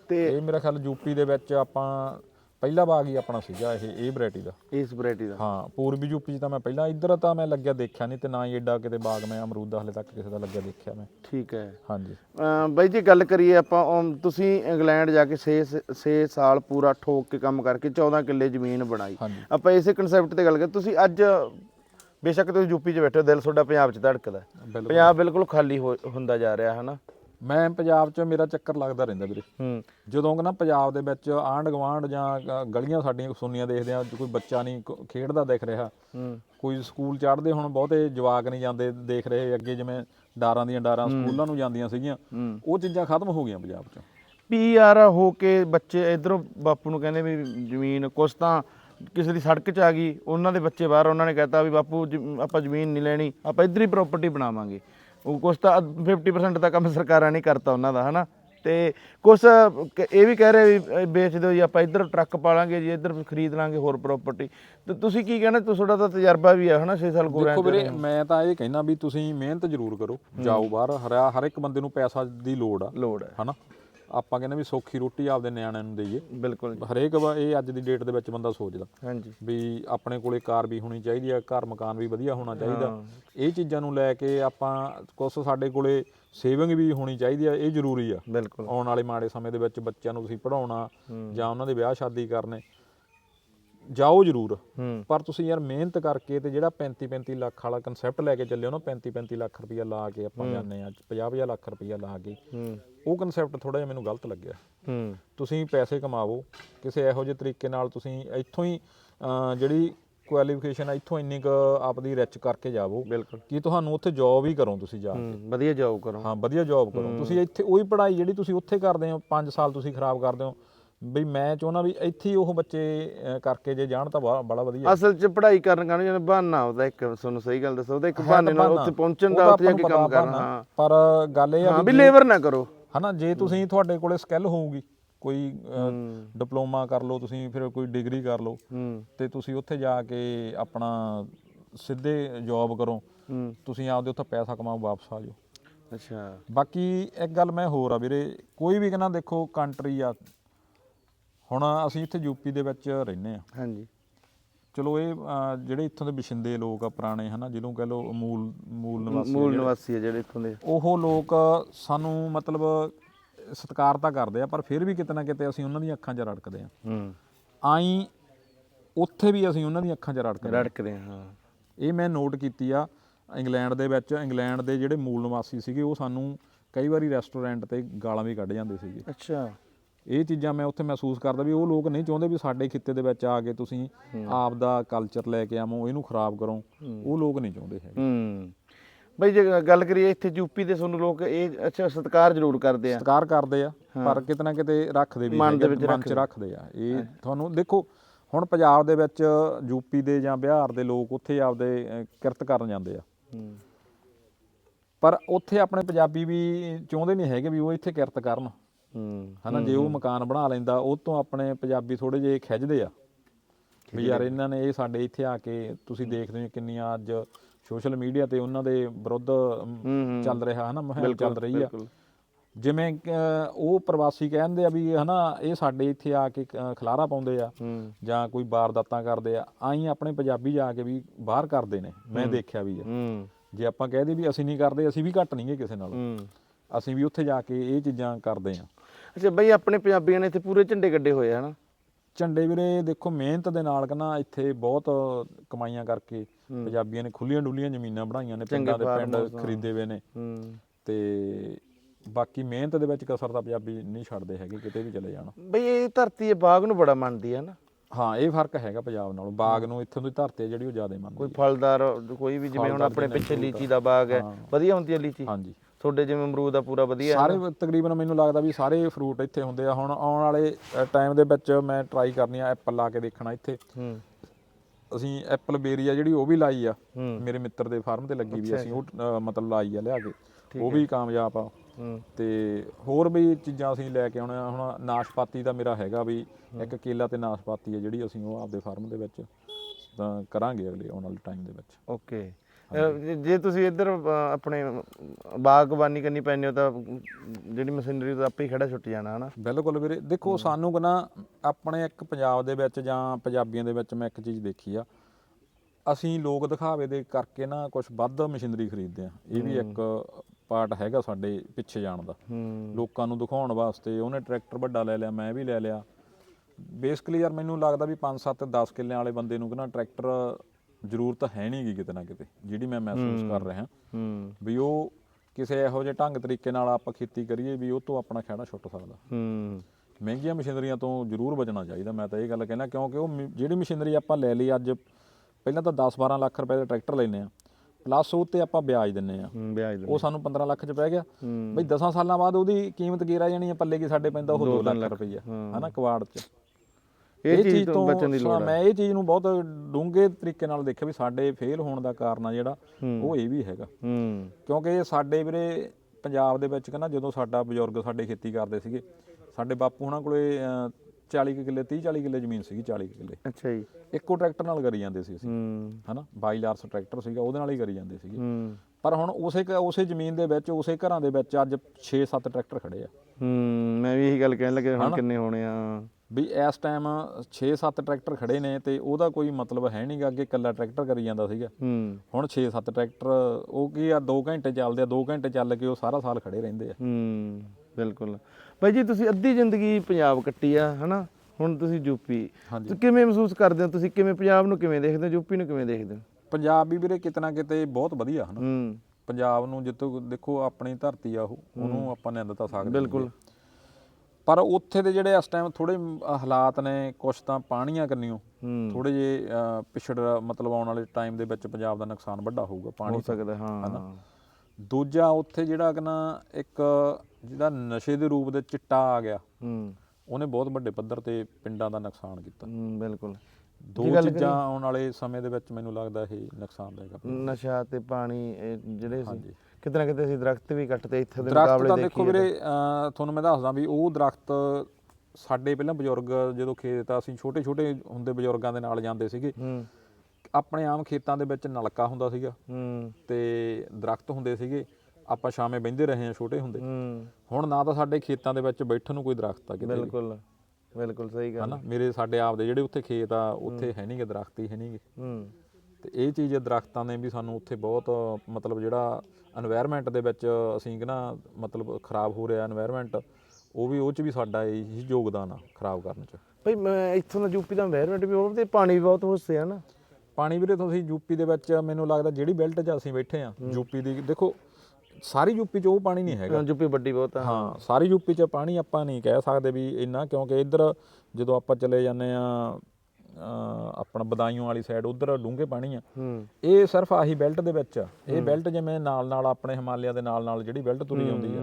S2: ਤੇ
S3: ਇਹ ਮੇਰਾ ਖਿਆਲ ਯੂਪੀ ਦੇ ਵਿੱਚ ਆਪਾਂ ਪਹਿਲਾ ਬਾਗ ਹੀ ਆਪਣਾ ਸੀਗਾ ਇਹ ਇਹ ਵੈਰਾਈਟੀ ਦਾ।
S2: ਇਸ ਵੈਰਾਈਟੀ ਦਾ।
S3: ਹਾਂ ਪੂਰਬੀ ਯੂਪੀ 'ਚ ਤਾਂ ਮੈਂ ਪਹਿਲਾਂ ਇੱਧਰ ਤਾਂ ਮੈਂ ਲੱਗਿਆ ਦੇਖਿਆ ਨਹੀਂ ਤੇ ਨਾ ਹੀ ਐਡਾ ਕਿਤੇ ਬਾਗ ਮੈਂ ਅਮਰੂਦ ਦਾ ਹਲੇ ਤੱਕ ਕਿਸੇ ਦਾ ਲੱਗਿਆ ਦੇਖਿਆ ਮੈਂ।
S2: ਠੀਕ ਹੈ।
S3: ਹਾਂਜੀ।
S2: ਅਮ ਬਾਈ ਜੀ ਗੱਲ ਕਰੀਏ ਆਪਾਂ ਅਮ ਤੁਸੀਂ ਇੰਗਲੈਂਡ ਜਾ ਕੇ 6 6 ਸਾਲ ਪੂਰਾ ਠੋਕ ਕੇ ਕੰਮ ਕਰਕੇ 14 ਕਿੱਲੇ ਜ਼ਮੀਨ ਬਣਾਈ।
S3: ਹਾਂਜੀ।
S2: ਆਪਾਂ ਇਸੇ ਕਨਸੈਪਟ ਤੇ ਗੱਲ ਕਰ ਤੁਸੀਂ ਅੱਜ ਬੇਸ਼ੱਕ ਤੁਸੀਂ ਯੂਪੀ 'ਚ ਬੈਠੇ ਹੋ ਦਿਲ ਤੁਹਾਡਾ ਪੰਜਾਬ 'ਚ ਧੜਕਦਾ। ਹੈ।
S3: ਬਿਲਕੁਲ।
S2: ਪੰਜਾਬ ਬਿਲਕੁਲ ਖਾਲੀ ਹੋ- ਹੁੰਦਾ ਜਾ ਰਿਹਾ ਹੈ ਨਾ
S3: ਮੈਂ ਪੰਜਾਬ 'ਚ ਮੇਰਾ ਚੱਕਰ ਲੱਗਦਾ ਰਹਿੰਦਾ ਵੀਰੇ।
S2: ਹੂੰ।
S3: ਜਦੋਂ ਕਿ ਨਾ ਪੰਜਾਬ ਦੇ ਵਿੱਚ ਆਂਢ ਗਵਾਂਢ ਜਾਂ ਗਲੀਆਂ ਸਾਡੀਆਂ ਸੁੰਨੀਆਂ ਦੇਖਦੇ ਆ ਕੋਈ ਬੱਚਾ ਨਹੀਂ ਕ- ਖੇਡਦਾ ਦਿਖ ਰਿਹਾ।
S2: ਹੂੰ।
S3: ਕੋਈ ਸਕੂਲ ਚੜ੍ਹਦੇ ਹੁਣ ਬਹੁਤੇ ਜਵਾਕ ਨਹੀਂ ਜਾਂਦੇ ਦੇਖ ਰਹੇ ਅੱਗੇ ਜਿਵੇਂ ਡਾਰਾਂ ਦੀਆਂ ਡਾਰਾਂ ਸਕੂਲਾਂ ਨੂੰ ਜਾਂਦੀਆਂ ਸੀਗੀਆਂ।
S2: ਹੂੰ।
S3: ਉਹ ਚੀਜ਼ਾਂ ਖਤਮ ਹੋ ਗਈਆਂ ਪੰਜਾਬ 'ਚ।
S2: ਪੀਆਰ ਹੋ ਕੇ ਬੱਚੇ ਇਧਰੋਂ ਬਾਪੂ ਨੂੰ ਕਹਿੰਦੇ ਵੀ ਜ਼ਮੀਨ ਕੁਛ ਤਾਂ ਕਿਸੇ ਦੀ ਸੜਕ 'ਚ ਆ ਗਈ ਉਹਨਾਂ ਦੇ ਬੱਚੇ ਬਾਹਰ ਉਹਨਾਂ ਨੇ ਕਹਿਤਾ ਵੀ ਬਾਪੂ ਆਪਾਂ ਜ਼ਮੀਨ ਨਹੀਂ ਲੈਣੀ ਆਪਾਂ ਇੱਧਰ ਹੀ ਪ੍ਰਾਪਰਟੀ ਬਣਾਵਾਂਗੇ। ਉਹ ਕੁਛ ਤਾਂ 50% ਦਾ ਕੰਮ ਸਰਕਾਰਾਂ ਨੇ ਕਰਤਾ ਉਹਨਾਂ ਦਾ ਹਨਾ? ਤੇ ਕੁਛ ਇਹ ਵੀ ਕਹਿ ਰਹੇ ਵੀ ਵੇਚ ਦਿਓ ਜੀ ਆਪਾਂ ਇੱਧਰ ਟਰੱਕ ਪਾਲਾਂਗੇ ਜੀ ਇੱਧਰ ਖਰੀਦ ਲਾਂਗੇ ਹੋਰ ਪ੍ਰਾਪਰਟੀ ਤੇ ਤੁਸੀਂ ਕੀ ਕਹਿਣਾ? ਤੁਹਾਡਾ ਤਾਂ ਤਜਰਬਾ ਵੀ ਹੈ ਹਨਾ 6 ਸਾਲ ਕੋਲ
S3: ਦੇਖੋ ਵੀਰੇ ਮੈਂ ਤਾਂ ਇਹ ਕਹਿਣਾ ਵੀ ਤੁਸੀਂ ਮਿਹਨਤ ਜ਼ਰੂਰ ਕਰੋ ਜਾਓ ਬਾਹਰ ਹਰ ਹਰ ਇੱਕ ਬੰਦੇ ਨੂੰ ਪੈਸਾ ਦੀ ਲੋੜ ਆ
S2: ਲੋੜ ਹੈ
S3: ਹਨਾ? ਆਪਾਂ ਕਹਿੰਦੇ ਵੀ ਸੌਖੀ ਰੋਟੀ ਆਪਦੇ ਨਿਆਣਿਆਂ ਨੂੰ ਦੇਈਏ।
S2: ਬਿਲਕੁਲ ਜੀ।
S3: ਹਰੇਕ ਵਾ- ਇਹ ਅੱਜ ਦੀ ਡੇਟ ਦੇ ਵਿੱਚ ਬੰਦਾ ਸੋਚਦਾ।
S2: ਹਾਂਜੀ।
S3: ਵੀ ਆਪਣੇ ਕੋਲੇ ਕਾਰ ਵੀ ਹੋਣੀ ਚਾਹੀਦੀ ਆ ਘਰ ਮਕਾਨ ਵੀ ਵਧੀਆ ਹੋਣਾ ਚਾਹੀਦਾ। ਇਹ ਚੀਜ਼ਾਂ ਨੂੰ ਲੈ ਕੇ ਆਪਾਂ ਕੁਛ ਸਾਡੇ ਕੋਲੇ ਸੇਵਿੰਗ ਵੀ ਹੋਣੀ ਚਾਹੀਦੀ ਆ ਇਹ ਜ਼ਰੂਰੀ ਆ।
S2: ਬਿਲਕੁਲ।
S3: ਆਉਣ ਵਾਲੇ ਮਾੜੇ ਸਮੇਂ ਦੇ ਵਿੱਚ ਬੱਚਿਆਂ ਨੂੰ ਤੁਸੀਂ ਪੜਾਉਣਾ ਜਾਂ ਉਹਨਾਂ ਦੇ ਵਿਆਹ ਸ਼ਾਦੀ ਕਰਨੇ। ਜਾਓ ਜ਼ਰੂਰ।
S2: ਹੂੰ।
S3: ਪਰ ਤੁਸੀਂ ਯਾਰ ਮਿਹਨਤ ਕਰਕੇ ਤੇ ਜਿਹੜਾ 35 35 ਲੱਖ ਵਾਲਾ ਕਨਸੈਪਟ ਲੈ ਕੇ ਚੱਲਿਓ ਨਾ 35 35 ਲੱਖ ਰੁਪਇਆ ਲਾ ਕੇ ਆਪਾਂ ਜਾਂਦੇ ਆ 50 50 ਲੱਖ ਰੁਪਇਆ ਲਾ ਕੇ। ਉਹ ਕਨਸੈਪਟ ਥੋੜਾ ਜਿਹਾ ਮੈਨੂੰ ਗਲਤ ਲੱਗਿਆ।
S2: ਹੂੰ।
S3: ਤੁਸੀਂ ਪੈਸੇ ਕਮਾਵੋ ਕਿਸੇ ਇਹੋ ਜਿਹੇ ਤਰੀਕੇ ਨਾਲ ਤੁਸੀਂ ਇੱਥੋਂ ਹੀ ਜਿਹੜੀ ਕੁਆਲੀਫਿਕੇਸ਼ਨ ਆ ਇੱਥੋਂ ਇੰਨੀ ਕੁ ਆਪਦੀ ਰਿਚ ਕਰਕੇ ਜਾਵੋ।
S2: ਬਿਲਕੁਲ।
S3: ਕਿ ਤੁਹਾਨੂੰ ਉੱਥੇ ਜੌਬ ਹੀ ਕਰੋ ਤੁਸੀਂ ਜਾ ਕੇ।
S2: ਵਧੀਆ ਜੌਬ ਕਰੋ।
S3: ਹਾਂ ਵਧੀਆ ਜੌਬ ਕਰੋ। ਤੁਸੀਂ ਇੱਥੇ ਉਹੀ ਪੜ੍ਹਾਈ ਜਿਹੜੀ ਤੁਸੀਂ ਉੱਥੇ ਕਰਦੇ ਹੋ 5 ਸਾਲ ਤੁਸੀਂ ਖਰਾਬ ਕਰਦੇ ਹੋ ਬਈ ਮੈਂ ਚਾਹੁੰਦਾ ਵੀ ਇੱਥੇ ਹੀ ਉਹ ਬੱਚੇ ਕਰਕੇ ਜੇ ਜਾਣ ਤਾਂ ਬੜਾ ਬੜਾ ਵਧੀਆ।
S2: ਅਸਲ 'ਚ ਪੜ੍ਹਾਈ ਕਰਨ ਕਰਨ ਜਨ ਬਹਾਨਾ ਉਹਦਾ ਇੱਕ ਤੁਹਾਨੂੰ ਸਹੀ ਗੱਲ ਦੱਸੋ ਉਹਦਾ ਇੱਕ ਬਹਾਨੇ ਨਾਲ। ਉੱਥੇ ਪਹੁੰਚਣ ਦਾ ਉੱਥੇ ਜਾ ਕੇ ਕੰਮ ਕਰਨਾ। ਹਾਂ।
S3: ਪਰ ਗੱਲ ਇਹ ਆ
S2: ਹਾਂ
S3: ਵੀ
S2: ਵੀ ਲੇਬਰ ਨਾ ਕਰੋ।
S3: ਹਨਾ ਜੇ ਤੁਸੀਂ ਤੁਹਾਡੇ ਕੋਲੇ ਸਕਿੱਲ ਹੋਊਗੀ ਕੋਈ ਡਿਪਲੋਮਾ ਕਰ ਲਓ ਤੁਸੀਂ ਫਿਰ ਕੋਈ ਡਿਗਰੀ ਕਰ ਲਓ
S2: ਹੂੰ।
S3: ਤੇ ਤੁਸੀਂ ਉੱਥੇ ਜਾ ਕੇ ਆਪਣਾ ਸਿੱਧੇ ਜੌਬ ਕਰੋ
S2: ਹੂੰ।
S3: ਤੁਸੀਂ ਆਪਦੇ ਉੱਥੇ ਪੈਸਾ ਕਮਾਓ ਵਾਪਸ ਆ ਜਾਓ।
S2: ਅੱਛਾ।
S3: ਬਾਕੀ ਇੱਕ ਗੱਲ ਮੈਂ ਹੋਰ ਆ ਵੀਰੇ ਕੋਈ ਵੀ ਕਹਿੰਦਾ ਦੇਖੋ ਕੰਟਰੀ ਆ ਹੁਣ ਅਸੀਂ ਇੱਥੇ ਯੂਪੀ ਦੇ ਵਿੱਚ ਰਹਿੰਦੇ ਆ
S2: ਹਾਂਜੀ।
S3: ਚਲੋ ਇਹ ਅਹ, ਜਿਹੜੇ ਇੱਥੋਂ ਦੇ ਵਸਿੰਦੇ ਲੋਕ ਆ ਪੁਰਾਣੇ ਹਨਾ ਜਿਹਨੂੰ ਕਹ ਲਓ ਮੂਲ ਮੂਲ ਨਿਵਾਸੀ ਆ
S2: ਮੂਲ
S3: ਜਿਹੜੇ,
S2: ਨਿਵਾਸੀ ਆ ਜਿਹੜੇ ਇੱਥੋਂ ਦੇ।
S3: ਉਹ ਲੋਕ ਸਾਨੂੰ ਮਤਲਬ ਸਤਿਕਾਰ ਤਾਂ ਕਰਦੇ ਆ ਪਰ ਫਿਰ ਵੀ ਕਿਤੇ ਨਾ ਕਿਤੇ ਅਸੀਂ ਉਹਨਾਂ ਦੀਆਂ ਅੱਖਾਂ 'ਚ ਰੜਕਦੇ ਆ
S2: ਹੂੰ।
S3: ਆਈ ਉੱਥੇ ਵੀ ਅਸੀਂ ਉਹਨਾਂ ਦੀਆਂ ਅੱਖਾਂ 'ਚ ਰੜਕਦੇ ਆ
S2: ਰੜਕਦੇ ਆ, ਹਾਂ।
S3: ਇਹ ਮੈਂ ਨੋਟ ਕੀਤੀ ਆ ਇੰਗਲੈਂਡ ਦੇ ਵਿੱਚ ਇੰਗਲੈਂਡ ਦੇ ਜਿਹੜੇ ਮੂਲ ਨਿਵਾਸੀ ਸੀਗੇ ਉਹ ਸਾਨੂੰ ਕਈ ਵਾਰੀ ਰੈਸਟੋਰੈਂਟ ਤੇ ਗਾਲਾਂ ਵੀ ਕੱਢ ਜਾਂਦੇ ਸੀਗੇ।
S2: ਅੱਛਾ।
S3: ਇਹ ਚੀਜ਼ਾਂ ਮੈਂ ਉੱਥੇ ਮਹਿਸੂਸ ਕਰਦਾ ਵੀ ਉਹ ਲੋਕ ਨਹੀਂ ਚਾਹੁੰਦੇ ਵੀ ਸਾਡੇ ਖਿੱਤੇ ਦੇ ਵਿੱਚ ਆ ਕੇ ਤੁਸੀਂ ਆਪ ਦਾ ਕਲਚਰ ਲੈ ਕੇ ਆਵੋ ਇਹਨੂੰ ਖਰਾਬ ਕਰੋ। ਉਹ ਲੋਕ ਨਹੀਂ ਚਾਹੁੰਦੇ ਹੈਗੇ।
S2: ਹੂੰ। ਬਈ ਜੇ ਗੱਲ ਕਰੀਏ ਇੱਥੇ ਯੂਪੀ ਦੇ ਤੁਹਾਨੂੰ ਲੋਕ ਇਹ ਅੱਛਾ ਸਤਿਕਾਰ ਜ਼ਰੂਰ ਕਰਦੇ ਆ।
S3: ਸਤਿਕਾਰ ਕਰਦੇ ਆ ਪਰ ਕਿਤੇ ਨਾ ਕਿਤੇ ਰੱਖਦੇ ਵੀ
S2: ਮਨ ਦੇ ਵਿੱਚ
S3: ਮਨ 'ਚ ਰੱਖਦੇ ਆ। ਇਹ ਤੁਹਾਨੂੰ ਦੇਖੋ ਹੁਣ ਪੰਜਾਬ ਦੇ ਵਿੱਚ ਯੂਪੀ ਦੇ ਜਾਂ ਬਿਹਾਰ ਦੇ ਲੋਕ ਉੱਥੇ ਆਪਦੇ ਕਿਰਤ ਕਰਨ ਜਾਂਦੇ ਆ। ਪਰ ਉੱਥੇ ਆਪਣੇ ਪੰਜਾਬੀ ਵੀ ਚਾਹੁੰਦੇ ਨਹੀਂ ਹੈਗੇ ਵੀ ਉਹ ਇੱਥੇ ਕਿਰਤ ਕਰਨ। ਹਨਾ ਜੇ ਉਹ ਮਕਾਨ ਬਣਾ ਲੈਂਦਾ ਉਹ ਤੋਂ ਆਪਣੇ ਪੰਜਾਬੀ ਥੋੜੇ ਜਿਹੇ ਖਿੱਚਦੇ ਆ। ਵੀ ਯਾਰ ਇਹਨਾਂ ਨੇ ਇਹ ਸਾਡੇ ਇੱਥੇ ਆ ਕੇ ਤੁਸੀਂ ਦੇਖਦੇ ਹੋ ਕਿੰਨੀਆਂ ਅੱਜ ਸੋਸ਼ਲ ਮੀਡੀਆ ਤੇ ਉਹਨਾਂ ਦੇ ਵਿਰੁੱਧ ਚੱਲ ਰਿਹਾ ਹਨਾ ਮੁਹਿੰਮ ਚੱਲ ਰਹੀ ਆ। ਜਿਵੇਂ ਉਹ ਪ੍ਰਵਾਸੀ ਕਹਿੰਦੇ ਆ ਵੀ ਹਨਾ ਇਹ ਸਾਡੇ ਇੱਥੇ ਆ ਕੇ ਖਲਾਰਾ ਪਾਉਂਦੇ ਆ ਜਾਂ ਕੋਈ ਵਾਰਦਾਤਾਂ ਕਰਦੇ ਆ ਆਈ ਆਪਣੇ ਪੰਜਾਬੀ ਜਾ ਕੇ ਵੀ ਬਾਹਰ ਕਰਦੇ ਨੇ ਮੈਂ ਦੇਖਿਆ ਵੀ ਆ। ਜੇ ਆਪਾਂ ਕਹਦੇ ਵੀ ਅਸੀਂ ਨਹੀਂ ਕਰਦੇ ਅਸੀਂ ਵੀ ਘੱਟ ਨਹੀਂਗੇ ਕਿਸੇ ਨਾਲ। ਅਸੀਂ ਵੀ ਉੱਥੇ ਜਾ ਕੇ ਇਹ ਚੀਜ਼ਾਂ ਕਰਦੇ ਆ
S2: ਅੱਛਾ ਬਈ ਆਪਣੇ ਪੰਜਾਬੀਆਂ ਨੇ ਇੱਥੇ ਪੂਰੇ ਝੰਡੇ ਗੱਡੇ ਹੋਏ ਆ ਹਨਾ?
S3: ਝੰਡੇ ਵੀਰੇ ਦੇਖੋ ਮਿਹਨਤ ਦੇ ਨਾਲ ਕਹਿੰਦਾ ਇੱਥੇ ਬਹੁਤ ਕਮਾਈਆਂ ਕਰਕੇ ਪੰਜਾਬੀਆਂ ਨੇ ਖੁੱਲੀਆਂ ਡੁੱਲੀਆਂ ਜ਼ਮੀਨਾਂ ਬਣਾਈਆਂ ਨੇ ਪਿੰਡਾਂ ਦੇ ਪਿੰਡ ਖਰੀਦੇ ਹੋਏ ਨੇ।
S2: ਹੂੰ।
S3: ਤੇ ਬਾਕੀ ਮਿਹਨਤ ਦੇ ਵਿੱਚ ਕਸਰ ਤਾਂ ਪੰਜਾਬੀ ਨਹੀਂ ਛੱਡਦੇ ਹੈਗੇ ਕਿਤੇ ਵੀ ਚਲੇ ਜਾਣ।
S2: ਬਈ ਇਹ ਧਰਤੀ ਇਹ ਬਾਗ ਨੂੰ ਬੜਾ ਮੰਨਦੀ ਹੈ ਨਾ
S3: ਹਾਂ ਇਹ ਫ਼ਰਕ ਹੈਗਾ ਪੰਜਾਬ ਨਾਲੋਂ। ਬਾਗ ਨੂੰ ਇੱਥੋਂ ਦੀ ਧਰਤੀ ਹੈ ਜਿਹੜੀ ਉਹ ਜ਼ਿਆਦਾ ਮੰਨਦੀ
S2: ਕੋਈ ਫਲਦਾਰ ਕੋਈ ਵੀ ਜਿਵੇਂ ਹੁਣ ਆਪਣੇ ਪਿੱਛੇ ਲੀਚੀ ਦਾ ਬਾਗ ਹੈ ਵਧੀਆ ਹੁੰਦੀ ਹੈ ਲੀਚੀ?
S3: ਹਾਂਜੀ।
S2: ਤੁਹਾਡੇ ਜਿਵੇਂ ਅਮਰੂਦ ਆ ਪੂਰਾ ਵਧੀਆ
S3: ਸਾਰੇ ਤਕਰੀਬਨ ਮੈਨੂੰ ਲੱਗਦਾ ਵੀ ਸਾਰੇ ਫਰੂਟ ਇੱਥੇ ਹੁੰਦੇ ਆ। ਹੁਣ ਆਉਣ ਵਾਲੇ ਟਾਈਮ ਦੇ ਵਿੱਚ ਮੈਂ ਟਰਾਈ ਕਰਨੀ ਆ ਐਪਲ ਲਾ ਕੇ ਦੇਖਣਾ ਇੱਥੇ।
S2: ਹੂੰ।
S3: ਅਸੀਂ ਐਪਲ ਬੇਰੀ ਆ ਜਿਹੜੀ ਉਹ ਵੀ ਲਾਈ ਆ।
S2: ਹੂੰ।
S3: ਮੇਰੇ ਮਿੱਤਰ ਦੇ ਫਾਰਮ ਤੇ ਲੱਗੀ ਵੀ ਅਸੀਂ ਉਹ ਅ, ਮਤਲਬ ਲਾਈ ਆ ਲਿਆ ਕੇ। ਉਹ ਵੀ ਕਾਮਯਾਬ ਆ।
S2: ਹੂੰ।
S3: ਤੇ ਹੋਰ ਵੀ ਚੀਜ਼ਾਂ ਅਸੀਂ ਲੈ ਕੇ ਆਉਣੇ ਆ। ਹੁਣ ਨਾਸ਼ਪਾਤੀ ਦਾ ਮੇਰਾ ਹੈਗਾ ਵੀ ਇੱਕ ਕੇਲਾ ਤੇ ਨਾਸ਼ਪਾਤੀ ਹੈ ਜਿਹੜੀ ਅਸੀਂ ਉਹ ਆਪਦੇ ਫਾਰਮ ਦੇ ਵਿੱਚ ਤਾਂ ਕਰਾਂਗੇ ਅਗਲੇ ਆਉਣ ਵਾਲੇ ਟਾਈਮ ਦੇ ਵਿੱਚ।
S2: ਓਕੇ ਜੇ ਤੁਸੀਂ ਇੱਧਰ ਆਪਣੇ ਬਾਗਬਾਨੀ ਕਰਨੀ ਪੈਣੀ ਹੋ ਤਾਂ ਜਿਹੜੀ ਮਸ਼ੀਨਰੀ ਤਾਂ ਆਪੇ ਹੀ ਖੜਾ ਛੁੱਟ ਜਾਣਾ ਹਨਾ?
S3: ਬਿਲਕੁਲ ਵੀਰੇ। ਦੇਖੋ ਸਾਨੂੰ ਕਨਾ ਆਪਣੇ ਇੱਕ ਪੰਜਾਬ ਦੇ ਵਿੱਚ ਜਾਂ ਪੰਜਾਬੀਆਂ ਦੇ ਵਿੱਚ ਮੈਂ ਇੱਕ ਚੀਜ਼ ਦੇਖੀ ਆ। ਅਸੀਂ ਲੋਕ ਦਿਖਾਵੇ ਦੇ ਕਰਕੇ ਨਾ ਕੁਝ ਵੱਧ ਮਸ਼ੀਨਰੀ ਖਰੀਦਦੇ ਆ। ਇਹ ਵੀ ਇੱਕ ਪਾਰਟ ਹੈਗਾ ਸਾਡੇ ਪਿੱਛੇ ਜਾਣ ਦਾ। ਲੋਕਾਂ ਨੂੰ ਦਿਖਾਉਣ ਵਾਸਤੇ ਉਹਨੇ ਟਰੈਕਟਰ ਵੱਡਾ ਲੈ ਲਿਆ ਮੈਂ ਵੀ ਲੈ ਲਿਆ। ਬੇਸਿਕਲੀ ਯਾਰ ਮੈਨੂੰ ਲੱਗਦਾ ਵੀ 5 7 10 ਕਿੱਲਿਆਂ ਵਾਲੇ ਬੰਦੇ ਨੂੰ ਕਹਿੰਦਾ ਟਰੈਕਟਰ ਜ਼ਰੂਰਤ ਹੈ ਨਹੀਂਗੀ ਕਿਤੇ ਨਾ ਕਿਤੇ ਜਿਹੜੀ ਮੈਂ ਮਹਿਸੂਸ ਕਰ ਰਿਹਾ।
S2: ਹੂੰ।
S3: ਵੀ ਉਹ ਕਿਸੇ ਇਹੋ ਜਿਹੇ ਢੰਗ ਤਰੀਕੇ ਨਾਲ ਆਪਾਂ ਖੇਤੀ ਕਰੀਏ ਵੀ ਉਹ ਤੋਂ ਆਪਣਾ ਖਹਿੜਾ ਛੁੱਟ ਸਕਦਾ।
S2: ਹੂੰ।
S3: ਮਹਿੰਗੀਆਂ ਮਸ਼ੀਨਰੀਆਂ ਤੋਂ ਜ਼ਰੂਰ ਬਚਣਾ ਚਾਹੀਦਾ ਮੈਂ ਤਾਂ ਇਹ ਗੱਲ ਕਹਿਣਾ ਕਿਉਂਕਿ ਉਹ ਜਿਹੜੀ ਮਸ਼ੀਨਰੀ ਆਪਾਂ ਲੈ ਲਈ ਅੱਜ ਪਹਿਲਾਂ ਤਾਂ 10-12 ਲੱਖ ਰੁਪਏ ਦਾ ਟਰੈਕਟਰ ਲੈਨੇ ਆ ਪਲੱਸ ਉਹ ਤੇ ਆਪਾਂ ਵਿਆਜ ਦਿੰਨੇ ਆ
S2: ਵਿਆਜ
S3: ਉਹ ਸਾਨੂੰ 15 ਲੱਖ ਚ ਪੈ ਗਿਆ। ਬਈ 10 ਸਾਲਾਂ ਬਾਅਦ ਉਹਦੀ ਕੀਮਤ ਗੇਰਾ ਜਾਣੀ ਆ ਪੱਲੇ ਕੀ ਸਾਡੇ ਪੈਂਦਾ ਉਹ 2 ਲੱਖ ਰੁਪਈਆ ਹਨਾ ਕਵਾੜ ਚ।
S2: ਇਹ ਚੀਜ਼ ਤੋਂ ਬਚਣ ਦੀ ਲੋੜ
S3: ਮੈਂ ਇਹ ਚੀਜ਼ ਨੂੰ ਬਹੁਤ ਡੂੰਘੇ ਤਰੀਕੇ ਨਾਲ ਦੇਖਿਆ ਵੀ ਸਾਡੇ ਫੇਲ ਹੋਣ ਦਾ ਕਾਰਨ ਆ ਜਿਹੜਾ ਉਹ ਇਹ ਵੀ ਹੈਗਾ।
S2: ਹੂੰ।
S3: ਕਿਉਂਕਿ ਸਾਡੇ ਵੀਰੇ ਪੰਜਾਬ ਦੇ ਵਿੱਚ ਕਹਿੰਦਾ ਜਦੋਂ ਸਾਡਾ ਬਜ਼ੁਰਗ ਸਾਡੇ ਖੇਤੀ ਕਰਦੇ ਸੀਗੇ ਸਾਡੇ ਬਾਪੂ ਹੁਣਾਂ ਕੋਲੇ ਅਹ, 40 ਕੁ ਕਿੱਲੇ 30 40 ਕਿੱਲੇ ਜ਼ਮੀਨ ਸੀਗੀ 40 ਕੁ ਕਿੱਲੇ।
S2: ਅੱਛਾ ਜੀ।
S3: ਇੱਕੋ ਟਰੈਕਟਰ ਨਾਲ ਕਰੀ ਜਾਂਦੇ ਸੀ ਅਸੀਂ।
S2: ਹੂੰ।
S3: ਹਨਾ? 22 ਲਾਰਸ ਟਰੈਕਟਰ ਸੀਗਾ ਉਹਦੇ ਨਾਲ ਹੀ ਕਰੀ ਜਾਂਦੇ ਸੀਗੇ।
S2: ਹੂੰ।
S3: ਪਰ ਹੁਣ ਉਸੇ ਉਸੇ ਜ਼ਮੀਨ ਦੇ ਵਿੱਚ ਉਸੇ ਘਰਾਂ ਦੇ ਵਿੱਚ ਅੱਜ 6-7 ਟਰੈਕਟਰ ਖੜੇ ਆ।
S2: ਹੂੰ ਮੈਂ ਵੀ ਇਹੀ ਗੱਲ ਕਹਿਣ ਲੱਗਾ ਹੁਣ ਕਿੰਨੇ ਹੋਣੇ ਆ।
S3: ਵੀ ਇਸ ਟਾਈਮ 6-7 ਟਰੈਕਟਰ ਖੜੇ ਨੇ ਤੇ ਉਹਦਾ ਕੋਈ ਮਤਲਬ ਹੈ ਨਹੀਂਗਾ ਅੱਗੇ ਇਕੱਲਾ ਟਰੈਕਟਰ ਕਰੀ ਜਾਂਦਾ ਸੀਗਾ। ਹੁਣ 6-7 ਟਰੈਕਟਰ ਉਹ ਕੀ ਆ 2 ਘੰਟੇ ਚੱਲਦੇ ਆ 2 ਘੰਟੇ ਚੱਲ ਕੇ ਉਹ ਸਾਰਾ ਸਾਲ ਖੜੇ ਰਹਿੰਦੇ ਆ।
S2: ਹੂੰ ਬਿਲਕੁਲ। ਭਾਈ ਜੀ ਤੁਸੀਂ ਅੱਧੀ ਜ਼ਿੰਦਗੀ ਪੰਜਾਬ ਕੱਟੀ ਆ ਹਨਾ? ਹੁਣ ਤੁਸੀਂ ਯੂਪੀ ਕਿਵੇਂ ਮਹਿਸੂਸ ਕਰਦੇ ਹੋ? ਤੁਸੀਂ ਕਿਵੇਂ ਪੰਜਾਬ ਨੂੰ ਕਿਵੇਂ ਦੇਖਦੇ ਹੋ? ਯੂਪੀ ਨੂੰ ਕਿਵੇਂ ਦੇਖਦੇ ਹੋ?
S3: ਪੰਜਾਬ ਵੀ ਵੀਰੇ ਕਿਤੇ ਨਾ ਕਿਤੇ ਬਹੁਤ ਵਧੀਆ ਹਨ? ਪੰਜਾਬ ਨੂੰ ਜਿੱਤੋਂ ਦੇਖੋ ਆਪਣੀ ਧਰਤੀ ਆ ਉਹ ਉਹਨੂੰ ਆਪਾਂ ਨਿੰਦ ਤਾਂ ਸਕਦੇ
S2: ਬਿਲਕੁਲ।
S3: ਪਰ ਉੱਥੇ ਦੇ ਜਿਹੜੇ ਇਸ ਟਾਈਮ ਥੋੜੇ ਹਾਲਾਤ ਨੇ ਕੁਛ ਤਾਂ ਪਾਣੀਆਂ ਕੰਨੀਓ ਥੋੜੇ ਜੇ ਪਿਛੜ ਮਤਲਬ ਆਉਣ ਵਾਲੇ ਟਾਈਮ ਦੇ ਵਿੱਚ ਪੰਜਾਬ ਦਾ ਨੁਕਸਾਨ ਵੱਡਾ ਹੋਊਗਾ ਪਾਣੀ
S2: ਹੋ। ਸਕਦਾ ਹਾਂ।
S3: ਦੂਜਾ ਉੱਥੇ ਜਿਹੜਾ ਕਿ ਨਾ ਇੱਕ ਜਿਹੜਾ ਨਸ਼ੇ ਦੇ ਰੂਪ ਦੇ ਚਿੱਟਾ ਆ ਗਿਆ
S2: ਹੂੰ।
S3: ਉਹਨੇ ਬਹੁਤ ਵੱਡੇ ਪੱਧਰ ਤੇ ਪਿੰਡਾਂ ਦਾ ਨੁਕਸਾਨ ਕੀਤਾ।
S2: ਹੂੰ, ਬਿਲਕੁਲ।
S3: ਦੋ ਚੀਜ਼ਾਂ ਆਉਣ ਵਾਲੇ ਸਮੇਂ ਦੇ ਵਿੱਚ ਮੈਨੂੰ ਲੱਗਦਾ ਇਹ ਨੁਕਸਾਨਦਾਇਕ ਆ।
S2: ਨਸ਼ਾ ਤੇ ਪਾਣੀ ਜਿਹੜੇ। ਕਿਤੇ ਨਾ ਕਿਤੇ ਅਸੀਂ ਦਰਖਤ ਵੀ ਕੱਟਦੇ ਇੱਥੇ ਦੇ
S3: ਦਰਖਤ
S2: ਮੁਕਾਬਲੇ
S3: ਤਾਂ ਦੇਖੋ ਵੀਰੇ ਅਹ, ਤੁਹਾਨੂੰ ਮੈਂ ਦੱਸਦਾ ਵੀ ਉਹ ਦਰਖਤ ਸਾਡੇ ਪਹਿਲਾਂ ਬਜ਼ੁਰਗ ਜਦੋਂ ਖੇਤ ਆ, ਅਸੀਂ ਛੋਟੇ ਛੋਟੇ ਹੁੰਦੇ ਬਜ਼ੁਰਗਾਂ ਦੇ ਨਾਲ ਜਾਂਦੇ ਸੀਗੇ।
S2: ਹੂੰ।
S3: ਆਪਣੇ ਆਮ ਖੇਤਾਂ ਦੇ ਵਿੱਚ ਨਲਕਾ ਹੁੰਦਾ ਸੀਗਾ।
S2: ਹੂੰ।
S3: ਤੇ ਦਰਖਤ ਹੁੰਦੇ ਸੀਗੇ ਆਪਾਂ ਸ਼ਾਮੇ ਬਹਿੰਦੇ ਰਹੇ ਆ ਛੋਟੇ ਹੁੰਦੇ।
S2: ਹੂੰ।
S3: ਹੁਣ ਨਾ ਤਾਂ ਸਾਡੇ ਖੇਤਾਂ ਦੇ ਵਿੱਚ ਬੈਠਣ ਨੂੰ ਕੋਈ ਦਰਖਤ ਆ ਕਿਤੇ ਵੀ,
S2: ਬਿਲਕੁਲ ਬਿਲਕੁਲ ਸਹੀ ਗੱਲ।
S3: ਹਨਾ? ਮੇਰੇ ਸਾਡੇ ਆਪ ਦੇ ਜਿਹੜੇ ਉੱਥੇ ਖੇਤ ਆ ਉੱਥੇ ਹੈ। ਨਹੀਂਗੇ ਦਰਖਤ ਹੀ ਹੈ ਨਹੀਂਗੇ
S2: ਹੂੰ।
S3: ਤੇ ਇਹ ਚੀਜ਼ ਦਰਖਤਾਂ ਨੇ ਵੀ ਸਾਨੂੰ ਉੱਥੇ ਬਹੁਤ ਮਤਲਬ ਜਿਹੜਾ এਨवायरमेंट ਦੇ ਵਿੱਚ ਅਸੀਂ ਕਹਿੰਦਾ ਮਤਲਬ ਖਰਾਬ ਹੋ ਰਿਹਾ এনवायरमेंट ਉਹ ਵੀ ਉਹ ਚ ਵੀ ਸਾਡਾ ਇਹ ਯੋਗਦਾਨ ਆ ਖਰਾਬ ਕਰਨ ਚ।
S2: ਭਈ ਮੈਂ ਇੱਥੋਂ ਦਾ ਯੂਪੀ ਦਾ এনवायरमेंਟ ਵੀ ਉਹ ਤੇ ਪਾਣੀ ਵੀ ਬਹੁਤ ਹੁੱਸੇ ਆ ਨਾ।
S3: ਪਾਣੀ ਵੀਰੇ ਤੁਸੀਂ ਯੂਪੀ ਦੇ ਵਿੱਚ ਮੈਨੂੰ ਲੱਗਦਾ ਜਿਹੜੀ ਬੈਲਟ 'ਚ ਅਸੀਂ ਬੈਠੇ ਆ ਯੂਪੀ ਦੀ ਦੇਖੋ ਸਾਰੀ ਯੂਪੀ 'ਚ ਉਹ ਪਾਣੀ ਨਹੀਂ ਹੈਗਾ।
S2: ਯੂਪੀ ਵੱਡੀ ਬਹੁਤ ਆ।
S3: ਹਾਂ ਸਾਰੀ ਯੂਪੀ 'ਚ ਪਾਣੀ ਆਪਾਂ ਨਹੀਂ ਕਹਿ ਸਕਦੇ ਵੀ ਇੰਨਾ ਕਿਉਂਕਿ ਇੱਧਰ ਜਦੋਂ ਆਪਾਂ ਚਲੇ ਜਾਂਦੇ ਆ ਆਪਣਾ ਬਦਾਈਆਂ ਵਾਲੀ ਸਾਈਡ ਉਧਰ ਡੂੰਘੇ ਪਾਣੀ ਆ। ਇਹ ਸਿਰਫ ਆਹੀ ਬੈਲਟ ਦੇ ਵਿੱਚ ਆ। ਇਹ ਬੈਲਟ ਜਿਵੇਂ ਨਾਲ ਨਾਲ ਆਪਣੇ ਹਿਮਾਲਿਆ ਦੇ ਨਾਲ ਨਾਲ ਜਿਹੜੀ ਬੈਲਟ ਤੁਰੀ ਆਉਂਦੀ ਆ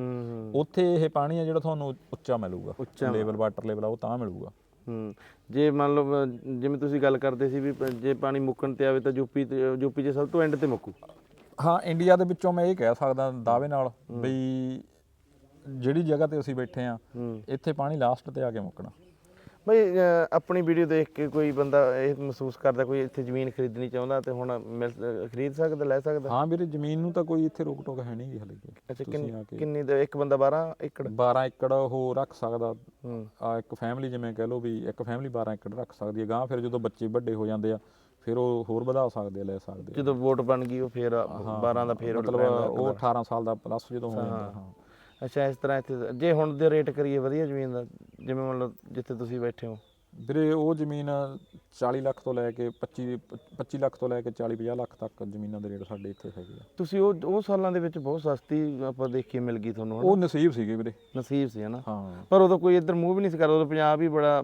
S3: ਉੱਥੇ ਇਹ ਪਾਣੀ ਆ ਜਿਹੜਾ ਤੁਹਾਨੂੰ ਉੱਚਾ ਮਿਲੂਗਾ। ਲੈਵਲ ਵਾਟਰ ਲੈਵਲ ਆ ਉਹ ਤਾਂ ਮਿਲੂਗਾ।
S2: ਹੂੰ। ਜੇ ਮੰਨ ਲਓ ਜਿਵੇਂ ਤੁਸੀਂ ਗੱਲ ਕਰਦੇ ਸੀ ਵੀ ਜੇ ਪਾਣੀ ਮੁੱਕਣ ਤੇ ਆਵੇ ਤਾਂ ਯੂਪੀ ਯੂਪੀ 'ਚ ਸਭ ਤੋਂ ਐਂਡ ਤੇ ਮੁੱਕੂ।
S3: ਹਾਂ ਇੰਡੀਆ ਦੇ ਵਿੱਚੋਂ ਮੈਂ ਇਹ ਕਹਿ ਸਕਦਾ ਦਾਅਵੇ ਨਾਲ ਬਈ ਜਿਹੜੀ ਜਗ੍ਹਾ ਤੇ ਅਸੀਂ ਬੈਠੇ ਆ ਇੱਥੇ ਪਾਣੀ ਲਾਸਟ ਤੇ ਆ ਕੇ ਮੁੱਕਣਾ।
S2: ਬਈ ਆਪਣੀ ਵੀਡੀਓ ਦੇਖ ਕੇ ਕੋਈ ਬੰਦਾ ਇਹ ਮਹਿਸੂਸ ਕਰਦਾ ਕੋਈ ਇੱਥੇ ਜ਼ਮੀਨ ਖਰੀਦਣੀ ਚਾਹੁੰਦਾ ਤੇ ਹੁਣ ਮਿਲ ਖਰੀਦ ਸਕਦਾ ਲੈ ਸਕਦਾ?
S3: ਹਾਂ ਵੀਰੇ ਜ਼ਮੀਨ ਨੂੰ ਤਾਂ ਕੋਈ ਇੱਥੇ ਰੋਕ ਟੋਕ ਹੈ ਨਹੀਂ ਹਲੇ।
S2: ਅੱਛਾ ਕਿੰਨੀ ਦਾ ਇੱਕ ਬੰਦਾ 12 ਏਕੜ?
S3: 12 ਏਕੜ ਉਹ ਰੱਖ ਸਕਦਾ। ਆ ਇੱਕ ਫੈਮਿਲੀ ਜਿਵੇਂ ਕਹਿ ਲਓ ਵੀ ਇੱਕ ਫੈਮਿਲੀ 12 ਏਕੜ ਰੱਖ ਸਕਦੀ ਹੈ। ਗਾਂ ਫਿਰ ਜਦੋਂ ਬੱਚੇ ਵੱਡੇ ਹੋ ਜਾਂਦੇ ਆ ਫਿਰ ਉਹ ਹੋਰ ਵਧਾ ਸਕਦੇ ਆ ਲੈ ਸਕਦੇ ਆ।
S2: ਜਦੋਂ ਵੋਟ ਬਣ ਗਈ ਉਹ ਫੇਰ 12 ਦਾ ਫੇਰ
S3: ਮਤਲਬ ਉਹ 18 ਸਾਲ ਦਾ ਪਲੱਸ ਜਦੋਂ ਹੋ। ਜਾਂਦਾ ਹਾਂ।
S2: ਅੱਛਾ ਇਸ ਤਰ੍ਹਾਂ ਇੱਥੇ ਜੇ ਹੁਣ ਦੇ ਰੇਟ ਕਰੀਏ ਵਧੀਆ ਜ਼ਮੀਨ ਦਾ ਜਿਵੇਂ ਮੰਨ ਲਓ ਜਿੱਥੇ ਤੁਸੀਂ ਬੈਠੇ ਹੋ।
S3: ਵੀਰੇ ਉਹ ਜ਼ਮੀਨ 40 ਲੱਖ ਤੋਂ ਲੈ ਕੇ 25 25 ਲੱਖ ਤੋਂ ਲੈ ਕੇ 40 50 ਲੱਖ ਤੱਕ ਜ਼ਮੀਨਾਂ ਦੇ ਰੇਟ ਸਾਡੇ ਇੱਥੇ ਹੈਗੇ ਆ।
S2: ਤੁਸੀਂ ਉਹ ਉਹ ਸਾਲਾਂ ਦੇ ਵਿੱਚ ਬਹੁਤ ਸਸਤੀ ਆਪਾਂ ਦੇਖੀ ਮਿਲ ਗਈ ਤੁਹਾਨੂੰ ਹਨਾ?
S3: ਉਹ ਨਸੀਬ ਸੀਗੇ ਵੀਰੇ।
S2: ਨਸੀਬ ਸੀ ਹਨਾ?
S3: ਹਾਂ।
S2: ਪਰ ਉਦੋਂ ਕੋਈ ਇੱਧਰ ਮੂੰਹ ਵੀ ਨਹੀਂ ਸੀ ਕਰਦਾ ਉਦੋਂ ਪੰਜਾਬ ਹੀ ਬੜਾ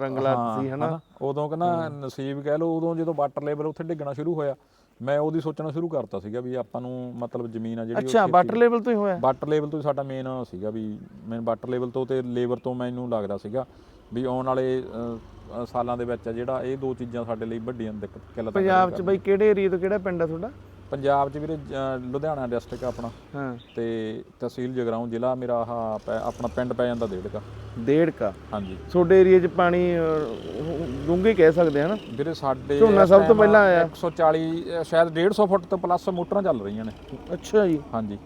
S2: ਰੰਗਲਾ ਸੀ ਹਨਾ?
S3: ਉਦੋਂ ਕਹਿੰਦਾ ਨਸੀਬ ਕਹਿ ਲਓ ਉਦੋਂ ਜਦੋਂ ਵਾਟਰ ਲੈਵਲ ਉੱਥੇ ਡਿੱਗਣਾ ਸ਼ੁਰੂ ਹੋਇਆ ਮੈਂ ਉਹਦੀ ਸੋਚਣਾ ਸ਼ੁਰੂ ਕਰਤਾ ਸੀਗਾ ਵੀ ਆਪਾਂ ਨੂੰ ਮਤਲਬ ਜ਼ਮੀਨ ਆ ਜਿਹੜੀ
S2: ਅੱਛਾ ਵਾਟਰ ਲੈਵਲ ਤੋਂ ਹੀ ਹੋਇਆ।
S3: ਵਾਟਰ ਲੈਵਲ ਤੋਂ ਹੀ ਸਾਡਾ ਮੇਨ ਸੀਗਾ ਵੀ ਮੈਂ ਵਾਟਰ ਲੈਵਲ ਤੋਂ ਤੇ ਲੇਬਰ ਤੋਂ ਮੈਨੂੰ ਲੱਗਦਾ ਸੀਗਾ ਵੀ ਆਉਣ ਵਾਲੇ ਸਾਲਾਂ ਦੇ ਵਿੱਚ ਆ ਜਿਹੜਾ ਇਹ ਦੋ ਚੀਜ਼ਾਂ ਸਾਡੇ ਲਈ ਵੱਡੀਆਂ ਦਿੱਕਤ ਕਿੱਲਤ
S2: ਪੰਜਾਬ 'ਚ ਬਈ ਕਿਹੜੇ ਏਰੀਆ ਤੋਂ ਕਿਹੜਾ ਪਿੰਡ ਆ ਤੁਹਾਡਾ?
S3: ਪੰਜਾਬ 'ਚ ਵੀਰੇ ਲੁਧਿਆਣਾ ਡਿਸਟ੍ਰਿਕਟ ਆਪਣਾ।
S2: ਹਾਂ।
S3: ਤੇ ਤਹਿਸੀਲ ਜਗਰਾਉਂ ਜ਼ਿਲ੍ਹਾ ਮੇਰਾ ਆਹ ਪੈ- ਆਪਣਾ ਪਿੰਡ ਪੈ ਜਾਂਦਾ ਡੇਢਕਾ
S2: ਡੇਢ ਕਾ?
S3: ਹਾਂਜੀ।
S2: ਤੁਹਾਡੇ ਏਰੀਆ 'ਚ ਪਾਣੀ ਡੂੰਘੇ ਕਹਿ ਸਕਦੇ ਹਨ
S3: ਵੀਰੇ ਸਾਡੇ
S2: ਝੋਨਾ
S3: ਇਸ
S2: ਸਭ ਤੋਂ
S3: time
S2: ਪਹਿਲਾਂ ਆਇਆ।
S3: 140 ਅ, ਸ਼ਾਇਦ 150 ਫੁੱਟ ਤੋਂ ਪਲੱਸ ਮੋਟਰਾਂ ਚੱਲ ਰਹੀਆਂ ਨੇ।
S2: ਅੱਛਾ ਜੀ।
S3: ਹਾਂਜੀ।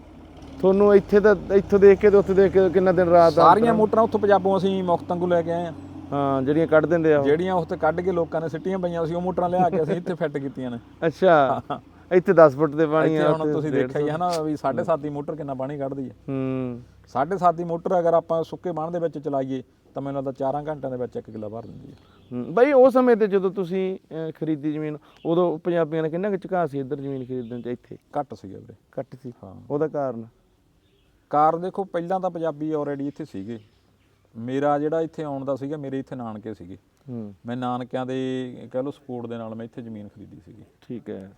S2: ਤੁਹਾਨੂੰ ਇੱਥੇ ਤਾਂ ਇੱਥੋਂ ਦੇਖ ਕੇ ਤੇ ਉੱਥੇ ਦੇਖ ਕੇ ਕਿੰਨਾ ਦਿਨ ਰਾਤ ਦਾ
S3: ਸਾਰੀਆਂ ਮੋਟਰਾਂ ਉੱਥੋਂ ਪੰਜਾਬੋਂ ਅਸੀਂ ਮੁਖਤੰਗੂ ਲੈ ਕੇ ਆਏ ਆ
S2: ਹਾਂ ਜਿਹੜੀਆਂ ਕੱਢ ਦਿੰਦੇ ਆ ਉਹ।
S3: ਜਿਹੜੀਆਂ ਉੱਥੇ ਕੱਢ ਕੇ ਲੋਕਾਂ ਨੇ ਸਿੱਟੀਆਂ ਪਈਆਂ ਸੀ ਉਹ ਮੋਟਰਾਂ ਲਿਆ ਕੇ ਅਸੀਂ ਇੱਥੇ ਫਿੱਟ ਕੀਤੀਆਂ ਨੇ।
S2: ਅੱਛਾ। ਇੱਥੇ 10 ਫੁੱਟ ਦੇ ਪਾਣੀ
S3: ਇੱਥੇ
S2: ਆ
S3: ਹੁਣ ਤੁਸੀਂ ਦੇਖਿਆ ਹੀ ਹੈ ਨਾ ਵੀ 7.5 ਦੀ ਮੋਟਰ ਕਿੰਨਾ ਪਾਣੀ ਕੱਢਦੀ ਹੈ।
S2: ਹੂੰ
S3: 7.5 ਦੀ ਮੋਟਰ ਅਗਰ ਆਪਾਂ ਸੁੱਕੇ ਬਾਣ ਦੇ ਵਿੱਚ ਚਲਾਈਏ ਤਾਂ ਮੈਨੂੰ ਲੱਗਦਾ 4 ਘੰਟਿਆਂ ਦੇ ਵਿੱਚ 1 ਕਿੱਲਾ ਭਰ ਦਿੰਦੀ ਹੈ।
S2: ਬਈ ਉਸ ਸਮੇਂ ਤੇ ਜਦੋਂ ਤੁਸੀਂ ਖਰੀਦੀ ਜ਼ਮੀਨ ਉਦੋਂ ਪੰਜਾਬੀਆਂ ਨੇ ਕਿੰਨਾ ਕੁ ਝੁਕਾਅ ਸੀ ਇੱਧਰ ਜ਼ਮੀਨ ਖਰੀਦਣ ਚ ਇੱਥੇ?
S3: ਘੱਟ ਸੀਗਾ ਵੀਰੇ
S2: ਘੱਟ ਸੀ।
S3: ਹਾਂ।
S2: ਉਹਦਾ ਕਾਰਨ?
S3: ਕਾਰ ਦੇਖੋ ਪਹਿਲਾਂ ਤਾਂ ਪੰਜਾਬੀ ਆਲਰੇਡੀ ਇੱਥੇ ਸੀਗੇ। ਮੇਰਾ ਜਿਹੜਾ ਇੱਥੇ ਆਉਣ ਦਾ ਸੀਗਾ ਮੇਰੇ ਇੱਥੇ ਨਾਨਕੇ ਸੀਗੇ। ਮੈਂ ਨਾਨਕਿਆਂ ਦੇ ਕਹਿ ਲਓ ਸਪੋਰਟ ਦੇ ਨਾਲ ਮੈਂ ਇੱਥੇ ਜ਼ਮੀਨ ਖਰੀਦੀ ਸੀਗੀ।
S2: ਠੀਕ ਹੈ।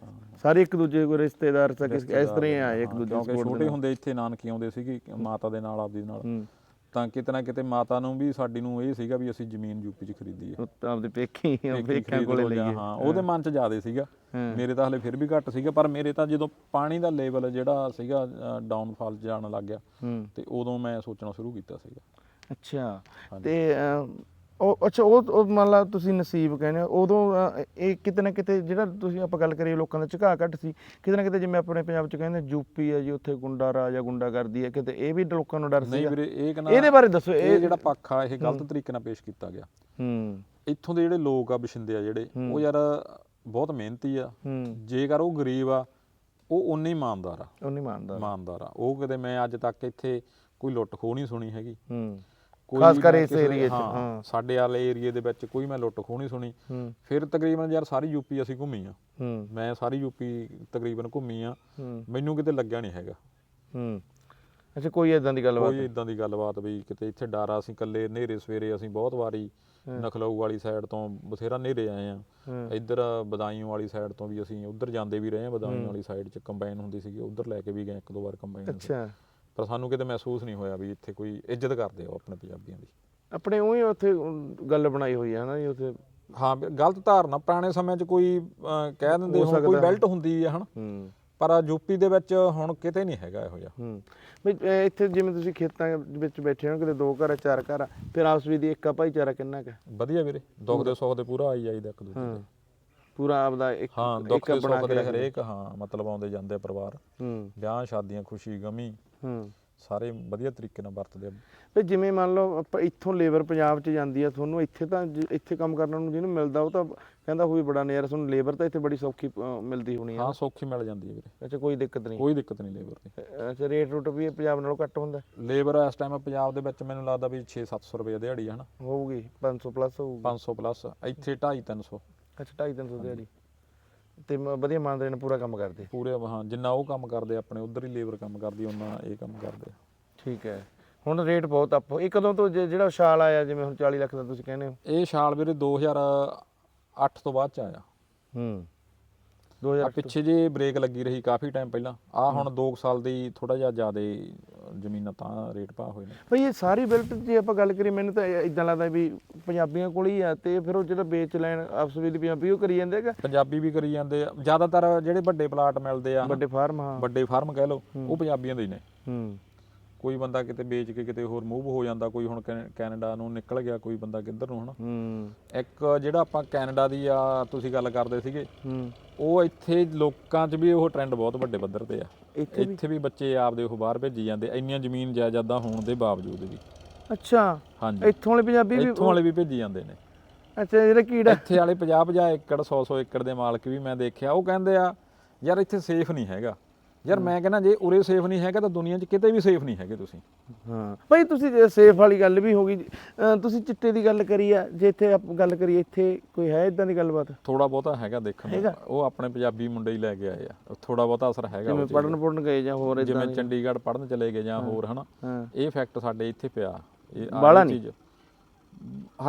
S2: ਸਾਰੇ ਇੱਕ ਦੂਜੇ ਕੋ ਰਿਸ਼ਤੇਦਾਰ ਸਕ ਇਸ ਤਰ੍ਹਾਂ ਹੀ ਇੱਕ ਦੂਜੇ support
S3: ਛੋਟੇ ਹੁੰਦੇ ਇੱਥੇ ਨਾਨਕੀ ਆਉਂਦੇ ਸੀਗੇ ਮਾਤਾ ਦੇ ਨਾਲ ਆਪਦੀ ਨਾਲ। ਤਾਂ ਕਿਤੇ ਨਾ ਕਿਤੇ ਮਾਤਾ ਨੂੰ ਵੀ ਸਾਡੀ ਨੂੰ ਇਹ ਸੀਗਾ ਵੀ ਅਸੀਂ ਜ਼ਮੀਨ ਯੂਪੀ 'ਚ ਖਰੀਦੀ ਹੈ
S2: ਉਹ ਤਾਂ ਆਪਦੇ ਪੇਖੀ
S3: ਖਰੀਦ
S2: ਕੋਲੇ ਲਈਏ।
S3: ਹਾਂ ਉਹਦੇ ਮਨ 'ਚ ਜ਼ਿਆਦਾ ਸੀਗਾ। ਮੇਰੇ ਤਾਂ ਹਲੇ ਫਿਰ ਵੀ ਘੱਟ ਸੀਗਾ ਪਰ ਮੇਰੇ ਤਾਂ ਜਦੋਂ ਪਾਣੀ ਦਾ ਲੈਵਲ ਜਿਹੜਾ ਸੀਗਾ ਡਾਊਨਫਾਲ ਜਾਣ ਲੱਗ ਗਿਆ ਤੇ ਉਦੋਂ ਮੈਂ ਸੋਚਣਾ ਸ਼ੁਰੂ ਕੀਤਾ ਸੀਗਾ।
S2: ਅੱਛਾ। ਤੇ ਉਹ ਅੱਛਾ ਉਹ ਉਹ ਮੰਨ ਲਾ ਤੁਸੀਂ ਨਸੀਬ ਕਹਿੰਦੇ ਹੋ ਉਦੋਂ ਇਹ ਕਿਤੇ ਨਾ ਕਿਤੇ ਜਿਹੜਾ ਤੁਸੀਂ ਆਪਾਂ ਗੱਲ ਕਰੀਏ ਲੋਕਾਂ ਦਾ ਝੁਕਾਅ ਘੱਟ ਸੀ ਕਿਤੇ ਨਾ ਕਿਤੇ ਜਿਵੇਂ ਆਪਣੇ ਪੰਜਾਬ ਚ ਕਹਿੰਦੇ ਯੂਪੀ ਹੈ ਜੀ ਉੱਥੇ ਗੁੰਡਾ ਰਾਜ ਆ ਗੁੰਡਾ ਕਰਦੀ ਹੈ ਕਿਤੇ ਇਹ ਵੀ ਲੋਕਾਂ ਨੂੰ ਡਰ ਸੀ
S3: ਨਹੀਂ ਵੀਰੇ ਇਹ ਕਹਿੰਦਾ
S2: ਇਹਦੇ ਬਾਰੇ ਦੱਸੋ
S3: ਇਹ
S2: ਇਹ
S3: ਜਿਹੜਾ ਪੱਖ ਆ ਇਹ ਗਲਤ ਤਰੀਕੇ ਨਾਲ ਪੇਸ਼ ਕੀਤਾ ਗਿਆ।
S2: ਹੂੰ।
S3: ਇੱਥੋਂ ਦੇ ਜਿਹੜੇ ਲੋਕ ਆ ਬਸ਼ਿੰਦੇ ਆ ਜਿਹੜੇ ਉਹ ਯਾਰ ਬਹੁਤ ਮਿਹਨਤੀ ਆ।
S2: ਹੂੰ।
S3: ਜੇਕਰ ਉਹ ਗਰੀਬ ਆ ਉਹ ਉਨੇ ਹੀ ਇਮਾਨਦਾਰ ਆ।
S2: ਉਹ ਨਹੀਂ ਮੰਨਦਾ
S3: ਇਮਾਨਦਾਰ ਆ। ਉਹ ਕਿਤੇ ਮੈਂ ਅੱਜ ਤੱਕ ਇੱਥੇ ਕੋਈ ਲੁੱਟ ਖੋਹ ਨਹੀਂ ਸੁਣੀ ਹੈਗੀ।
S2: ਹੂੰ। ਖਾਸ ਕਰ ਇਸ ਏਰੀਏ 'ਚ,
S3: ਹਾਂ। ਸਾਡੇ ਵਾਲੇ ਏਰੀਏ ਦੇ ਵਿੱਚ ਕੋਈ ਮੈਂ ਲੁੱਟ ਖੋਹ ਨਹੀਂ ਸੁਣੀ। ਫਿਰ ਤਕਰੀਬਨ ਯਾਰ ਸਾਰੀ ਯੂਪੀ ਅਸੀਂ ਘੁੰਮੀ ਆ। ਮੈਂ ਸਾਰੀ ਯੂਪੀ ਤਕਰੀਬਨ ਘੁੰਮੀ ਆ। ਮੈਨੂੰ ਕਿਤੇ ਲੱਗਿਆ ਨਹੀਂ ਹੈਗਾ।
S2: ਹੂੰ। ਅੱਛਾ ਕੋਈ ਇਦਾਂ ਦੀ ਗੱਲਬਾਤ
S3: ਕੋਈ ਇਦਾਂ ਦੀ ਗੱਲਬਾਤ ਵੀ ਕਿਤੇ ਇੱਥੇ ਡਰ ਅਸੀਂ ਇਕੱਲੇ ਹਨੇਰੇ ਸਵੇਰੇ ਅਸੀਂ ਬਹੁਤ ਵਾਰੀ ਨਖਲਊ ਵਾਲੀ ਸਾਈਡ ਤੋਂ ਬਥੇਰਾ ਹਨੇਰੇ ਆਏ ਆ। ਇੱਧਰ ਬਦਾਈਆਂ ਵਾਲੀ ਸਾਈਡ ਤੋਂ ਵੀ ਅਸੀਂ ਉੱਧਰ ਜਾਂਦੇ ਵੀ ਰਹੇ ਆ ਬਦਾਈਆਂ ਵਾਲੀ ਸਾਈਡ 'ਚ ਕੰਬਾਈਨ ਹੁੰਦੀ ਸੀਗੀ ਉੱਧਰ ਲੈ ਕੇ ਵੀ ਗਏ ਇੱਕ ਦੋ ਵਾਰ ਕੰਬਾਈਨ
S2: ਅੱਛਾ।
S3: ਪਰ ਸਾਨੂੰ ਕਿਤੇ ਮਹਿਸੂਸ ਨਹੀਂ ਹੋਇਆ ਵੀ ਇੱਥੇ ਕੋਈ ਇੱਜ਼ਤ ਕਰਦੇ ਆ ਉਹ ਆਪਣੇ ਪੰਜਾਬੀਆਂ ਦੀ।
S2: ਆਪਣੇ ਉਹੀ ਉੱਥੇ ਗੱਲ ਬਣਾਈ ਹੋਈ ਹੈ ਨਾ ਜੀ ਉੱਥੇ।
S3: ਹਾਂ ਗਲਤ ਧਾਰਨਾ ਪੁਰਾਣੇ ਸਮੇਂ 'ਚ ਕੋਈ ਅਹ, ਕਹਿ ਦਿੰਦੇ
S2: ਹੋ
S3: ਕੋਈ। ਬੈਲਟ ਹੁੰਦੀ ਹੈ ਹਨ।
S2: ਹੂੰ।
S3: ਪਰ ਯੂਪੀ ਦੇ ਵਿੱਚ ਹੁਣ ਕਿਤੇ ਨਹੀਂ ਹੈਗਾ ਇਹੋ ਜਿਹਾ।
S2: ਹੂੰ। ਵੀ ਇੱਥੇ ਜਿਵੇਂ ਤੁਸੀਂ ਖੇਤਾਂ ਵਿੱਚ ਬੈਠੇ ਹੋ ਕਿਤੇ ਦੋ ਘਰ ਆ, ਚਾਰ ਘਰ ਆ, ਫਿਰ ਆਪਸ ਵਿੱਚ ਦੀ ਇੱਕ ਭਾਈਚਾਰਾ ਕਿੰਨਾ ਕੁ ਹੈ?
S3: ਵਧੀਆ ਵੀਰੇ ਦੁੱਖ ਦੇ ਸੁੱਖ ਦੇ ਪੂਰਾ ਆਈ ਜਾਈਦਾ ਇੱਕ ਦੂਜੇ ਦੇ।
S2: ਪੂਰਾ ਆਪਦਾ ਇੱਕ
S3: ਹਾਂ ਦੁੱਖ ਦੇ
S2: ਬਣਾ
S3: ਸੁੱਖ ਦੇ। ਹਰੇਕ ਹਾਂ ਮਤਲਬ ਆਉਂਦੇ ਜਾਂਦੇ ਪਰਿਵਾਰ।
S2: ਹੂੰ।
S3: ਵਿਆਹ ਸ਼ਾਦੀਆਂ ਖੁਸ਼ੀ ਗਮੀ
S2: ਹੂੰ।
S3: ਸਾਰੇ ਵਧੀਆ ਤਰੀਕੇ ਨਾਲ ਵਰਤਦੇ ਆ।
S2: ਵੀ ਜਿਵੇਂ ਮੰਨ ਲਓ ਆਪਾਂ ਇੱਥੋਂ ਲੇਬਰ ਪੰਜਾਬ 'ਚ ਜਾਂਦੀ ਆ ਤੁਹਾਨੂੰ ਇੱਥੇ ਤਾਂ ਇੱਥੇ ਕੰਮ ਕਰਨ ਨੂੰ ਜਿਹਨੂੰ ਮਿਲਦਾ ਉਹ ਤਾਂ ਕਹਿੰਦਾ ਹੋਈ ਬੜਾ ਨਜ਼ਾਰਾ ਤੁਹਾਨੂੰ ਲੇਬਰ ਤਾਂ ਇੱਥੇ ਬੜੀ ਸੌਖੀ ਮਿਲਦੀ ਹੋਣੀ ਆ।
S3: ਹਾਂ ਸੌਖੀ ਮਿਲ ਜਾਂਦੀ ਹੈ ਵੀਰੇ।
S2: ਅੱਛਾ ਕੋਈ ਦਿੱਕਤ ਨਹੀਂ।
S3: ਕੋਈ ਦਿੱਕਤ ਨਹੀਂ ਲੇਬਰ ਦੀ।
S2: ਅੱਛਾ ਰੇਟ ਰੂਟ ਵੀ ਪੰਜਾਬ ਨਾਲੋਂ ਘੱਟ ਹੁੰਦਾ?
S3: ਲੇਬਰ ਇਸ ਟਾਈਮ ਪੰਜਾਬ ਦੇ ਵਿੱਚ ਮੈਨੂੰ ਲੱਗਦਾ ਵੀ 6-700 ਰੁਪਏ ਦਿਹਾੜੀ ਹੈ
S2: ਹੋਊਗੀ 500 ਪਲੱਸ ਹੋਊਗੀ।
S3: 500 ਪਲੱਸ ਇੱਥੇ 2.5-300
S2: ਅੱਛਾ 2.5 300 ਦਿਹਾੜੀ। ਤੇ ਮ- ਵਧੀਆ ਇਮਾਨਦਾਰੀ ਨਾਲ ਪੂਰਾ ਕੰਮ ਕਰਦੇ।
S3: ਪੂਰੇ ਹਾਂ ਜਿੰਨਾ ਉਹ ਕੰਮ ਕਰਦੇ ਆਪਣੇ ਉਧਰ ਹੀ ਲੇਬਰ ਕੰਮ ਕਰਦੀ ਉਹਨਾਂ ਇਹ ਕੰਮ ਕਰਦੇ। ਆ
S2: ਠੀਕ ਹੈ। ਹੁਣ ਰੇਟ ਬਹੁਤ ਅਪ ਇਹ ਕਦੋਂ ਤੋਂ ਜ- ਜਿਹੜਾ ਛਾਲ ਆਇਆ ਜਿਵੇਂ ਹੁਣ 40 ਲੱਖ ਦਾ ਤੁਸੀਂ ਕਹਿੰਦੇ ਹੋ?
S3: ਇਹ ਛਾਲ ਵੀਰੇ 2008 ਤੋਂ ਬਾਅਦ ਚ ਆਇਆ।
S2: ਹੂੰ।
S3: ਆ
S2: 2000
S3: ਪਿੱਛੇ ਜੇ ਬ੍ਰੇਕ ਲੱਗੀ ਰਹੀ ਕਾਫੀ ਟਾਈਮ ਪਹਿਲਾਂ ਆ ਹੁਣ 2 ਸਾਲ ਦੀ ਥੋੜਾ ਜਿਹਾ ਜ਼ਿਆਦਾ ਜ਼ਮੀਨਾਂ ਤਾਂ ਰੇਟ ਪਾ ਹੋਏ ਨੇ।
S2: ਭਈ ਇਹ ਸਾਰੀ ਬਿਲਟ ਜੇ ਆਪਾਂ ਗੱਲ ਕਰੀਏ ਮੈਨੂੰ ਤਾਂ ਇਦਾਂ ਲੱਗਦਾ ਵੀ ਪੰਜਾਬੀਆਂ ਕੋਲ ਹੀ ਆ ਤੇ ਫਿਰ ਉਹ ਜਿਹੜਾ ਵੇਚ ਲੈਣ ਆਪਸ ਵਿੱਚ ਪੰਜਾਬੀ ਉਹ ਕਰੀ ਜਾਂਦੇ ਹੈਗਾ।
S3: ਪੰਜਾਬੀ ਵੀ ਕਰੀ ਜਾਂਦੇ ਆ। ਜ਼ਿਆਦਾਤਰ ਜਿਹੜੇ ਵੱਡੇ ਪਲਾਟ ਮਿਲਦੇ ਆ
S2: ਵੱਡੇ ਫਾਰਮ ਹਾਂ।
S3: ਵੱਡੇ ਫਾਰਮ ਕਹਿ ਲਓ ਉਹ ਪੰਜਾਬੀਆਂ ਦੇ ਹੀ ਨੇ।
S2: ਹੂੰ।
S3: ਕੋਈ ਬੰਦਾ ਕਿਤੇ ਵੇਚ ਕੇ ਕਿਤੇ ਹੋਰ ਮੂਵ ਹੋ ਜਾਂਦਾ ਕੋਈ ਹੁਣ ਕੈਨੇਡਾ ਨੂੰ ਨਿਕਲ ਗਿਆ ਕੋਈ ਬੰਦਾ ਕਿੱਧਰ ਨੂੰ ਹਨਾ?
S2: ਹੂੰ।
S3: ਇੱਕ ਜਿਹੜਾ ਆਪਾਂ ਕੈਨੇਡਾ ਦੀ ਆ ਤੁਸੀਂ ਗੱਲ ਕਰਦੇ ਸੀਗੇ
S2: ਹੂੰ।
S3: ਉਹ ਇੱਥੇ ਲੋਕਾਂ 'ਚ ਵੀ ਉਹ ਟ੍ਰੈਂਡ ਬਹੁਤ ਵੱਡੇ ਪੱਧਰ ਤੇ ਆ।
S2: ਇੱਥੇ
S3: ਇੱਥੇ ਵੀ ਬੱਚੇ ਆਪਦੇ ਉਹ ਬਾਹਰ ਭੇਜੀ ਜਾਂਦੇ ਇੰਨੀਆਂ ਜ਼ਮੀਨ ਜਾਇਦਾਦਾਂ ਹੋਣ ਦੇ ਬਾਵਜੂਦ ਵੀ।
S2: ਅੱਛਾ।
S3: ਹਾਂਜੀ।
S2: ਇੱਥੋਂ ਵਾਲੇ ਪੰਜਾਬੀ ਵੀ
S3: ਇੱਥੋਂ ਵਾਲੇ ਵੀ ਭੇਜੀ ਜਾਂਦੇ ਨੇ।
S2: ਅੱਛਾ ਜਿਹੜਾ ਕੀੜਾ।
S3: ਇੱਥੇ ਵਾਲੇ 50 50 ਏਕੜ 100 100 ਏਕੜ ਦੇ ਮਾਲਕ ਵੀ ਮੈਂ ਦੇਖਿਆ ਉਹ ਕਹਿੰਦੇ ਆ ਯਾਰ ਇੱਥੇ ਸੇਫ ਨਹੀਂ ਹੈਗਾ। ਯਾਰ ਮੈਂ ਕਹਿੰਦਾ ਜੇ ਉਰੇ ਸੇਫ ਨਹੀਂ ਹੈਗਾ ਤਾਂ ਦੁਨੀਆ 'ਚ ਕਿਤੇ ਵੀ ਸੇਫ ਨਹੀਂ ਹੈਗੇ ਤੁਸੀਂ।
S2: ਹਾਂ ਭਾਈ ਤੁਸੀਂ ਸੇਫ ਵਾਲੀ ਗੱਲ ਵੀ ਹੋ ਗਈ ਅਹ ਤੁਸੀਂ ਚਿੱਟੇ ਦੀ ਗੱਲ ਕਰੀ ਆ ਜੇ ਇੱਥੇ ਆਪਾਂ ਗੱਲ ਕਰੀਏ ਇੱਥੇ ਕੋਈ ਹੈ ਇਦਾਂ ਦੀ ਗੱਲਬਾਤ?
S3: ਥੋੜਾ ਬਹੁਤਾ ਹੈਗਾ ਦੇਖਣ ਨੂੰ। ਉਹ ਆਪਣੇ ਪੰਜਾਬੀ ਮੁੰਡੇ ਹੀ ਲੈ ਕੇ ਆਏ ਆ। ਥੋੜਾ ਬਹੁਤਾ ਅਸਰ ਹੈਗਾ ਉਹ
S2: ਜਿਵੇਂ
S3: ਚੀਜ਼
S2: ਪੜਨ ਪੜਨ ਗਏ ਜਾਂ ਹੋਰ
S3: ਦਾ।
S2: ਇਦਾਂ
S3: ਜਿਵੇਂ ਚੰਡੀਗੜ੍ਹ ਪੜਨ ਚਲੇ ਗਏ ਜਾਂ ਹੋਰ ਹਨਾ?
S2: ਹਾਂ।
S3: ਇਹ ਫੈਕਟ ਸਾਡੇ ਇੱਥੇ ਪਿਆ। ਇਹ ਆਹ
S2: ਬਾਹਲਾ
S3: ਚੀਜ਼।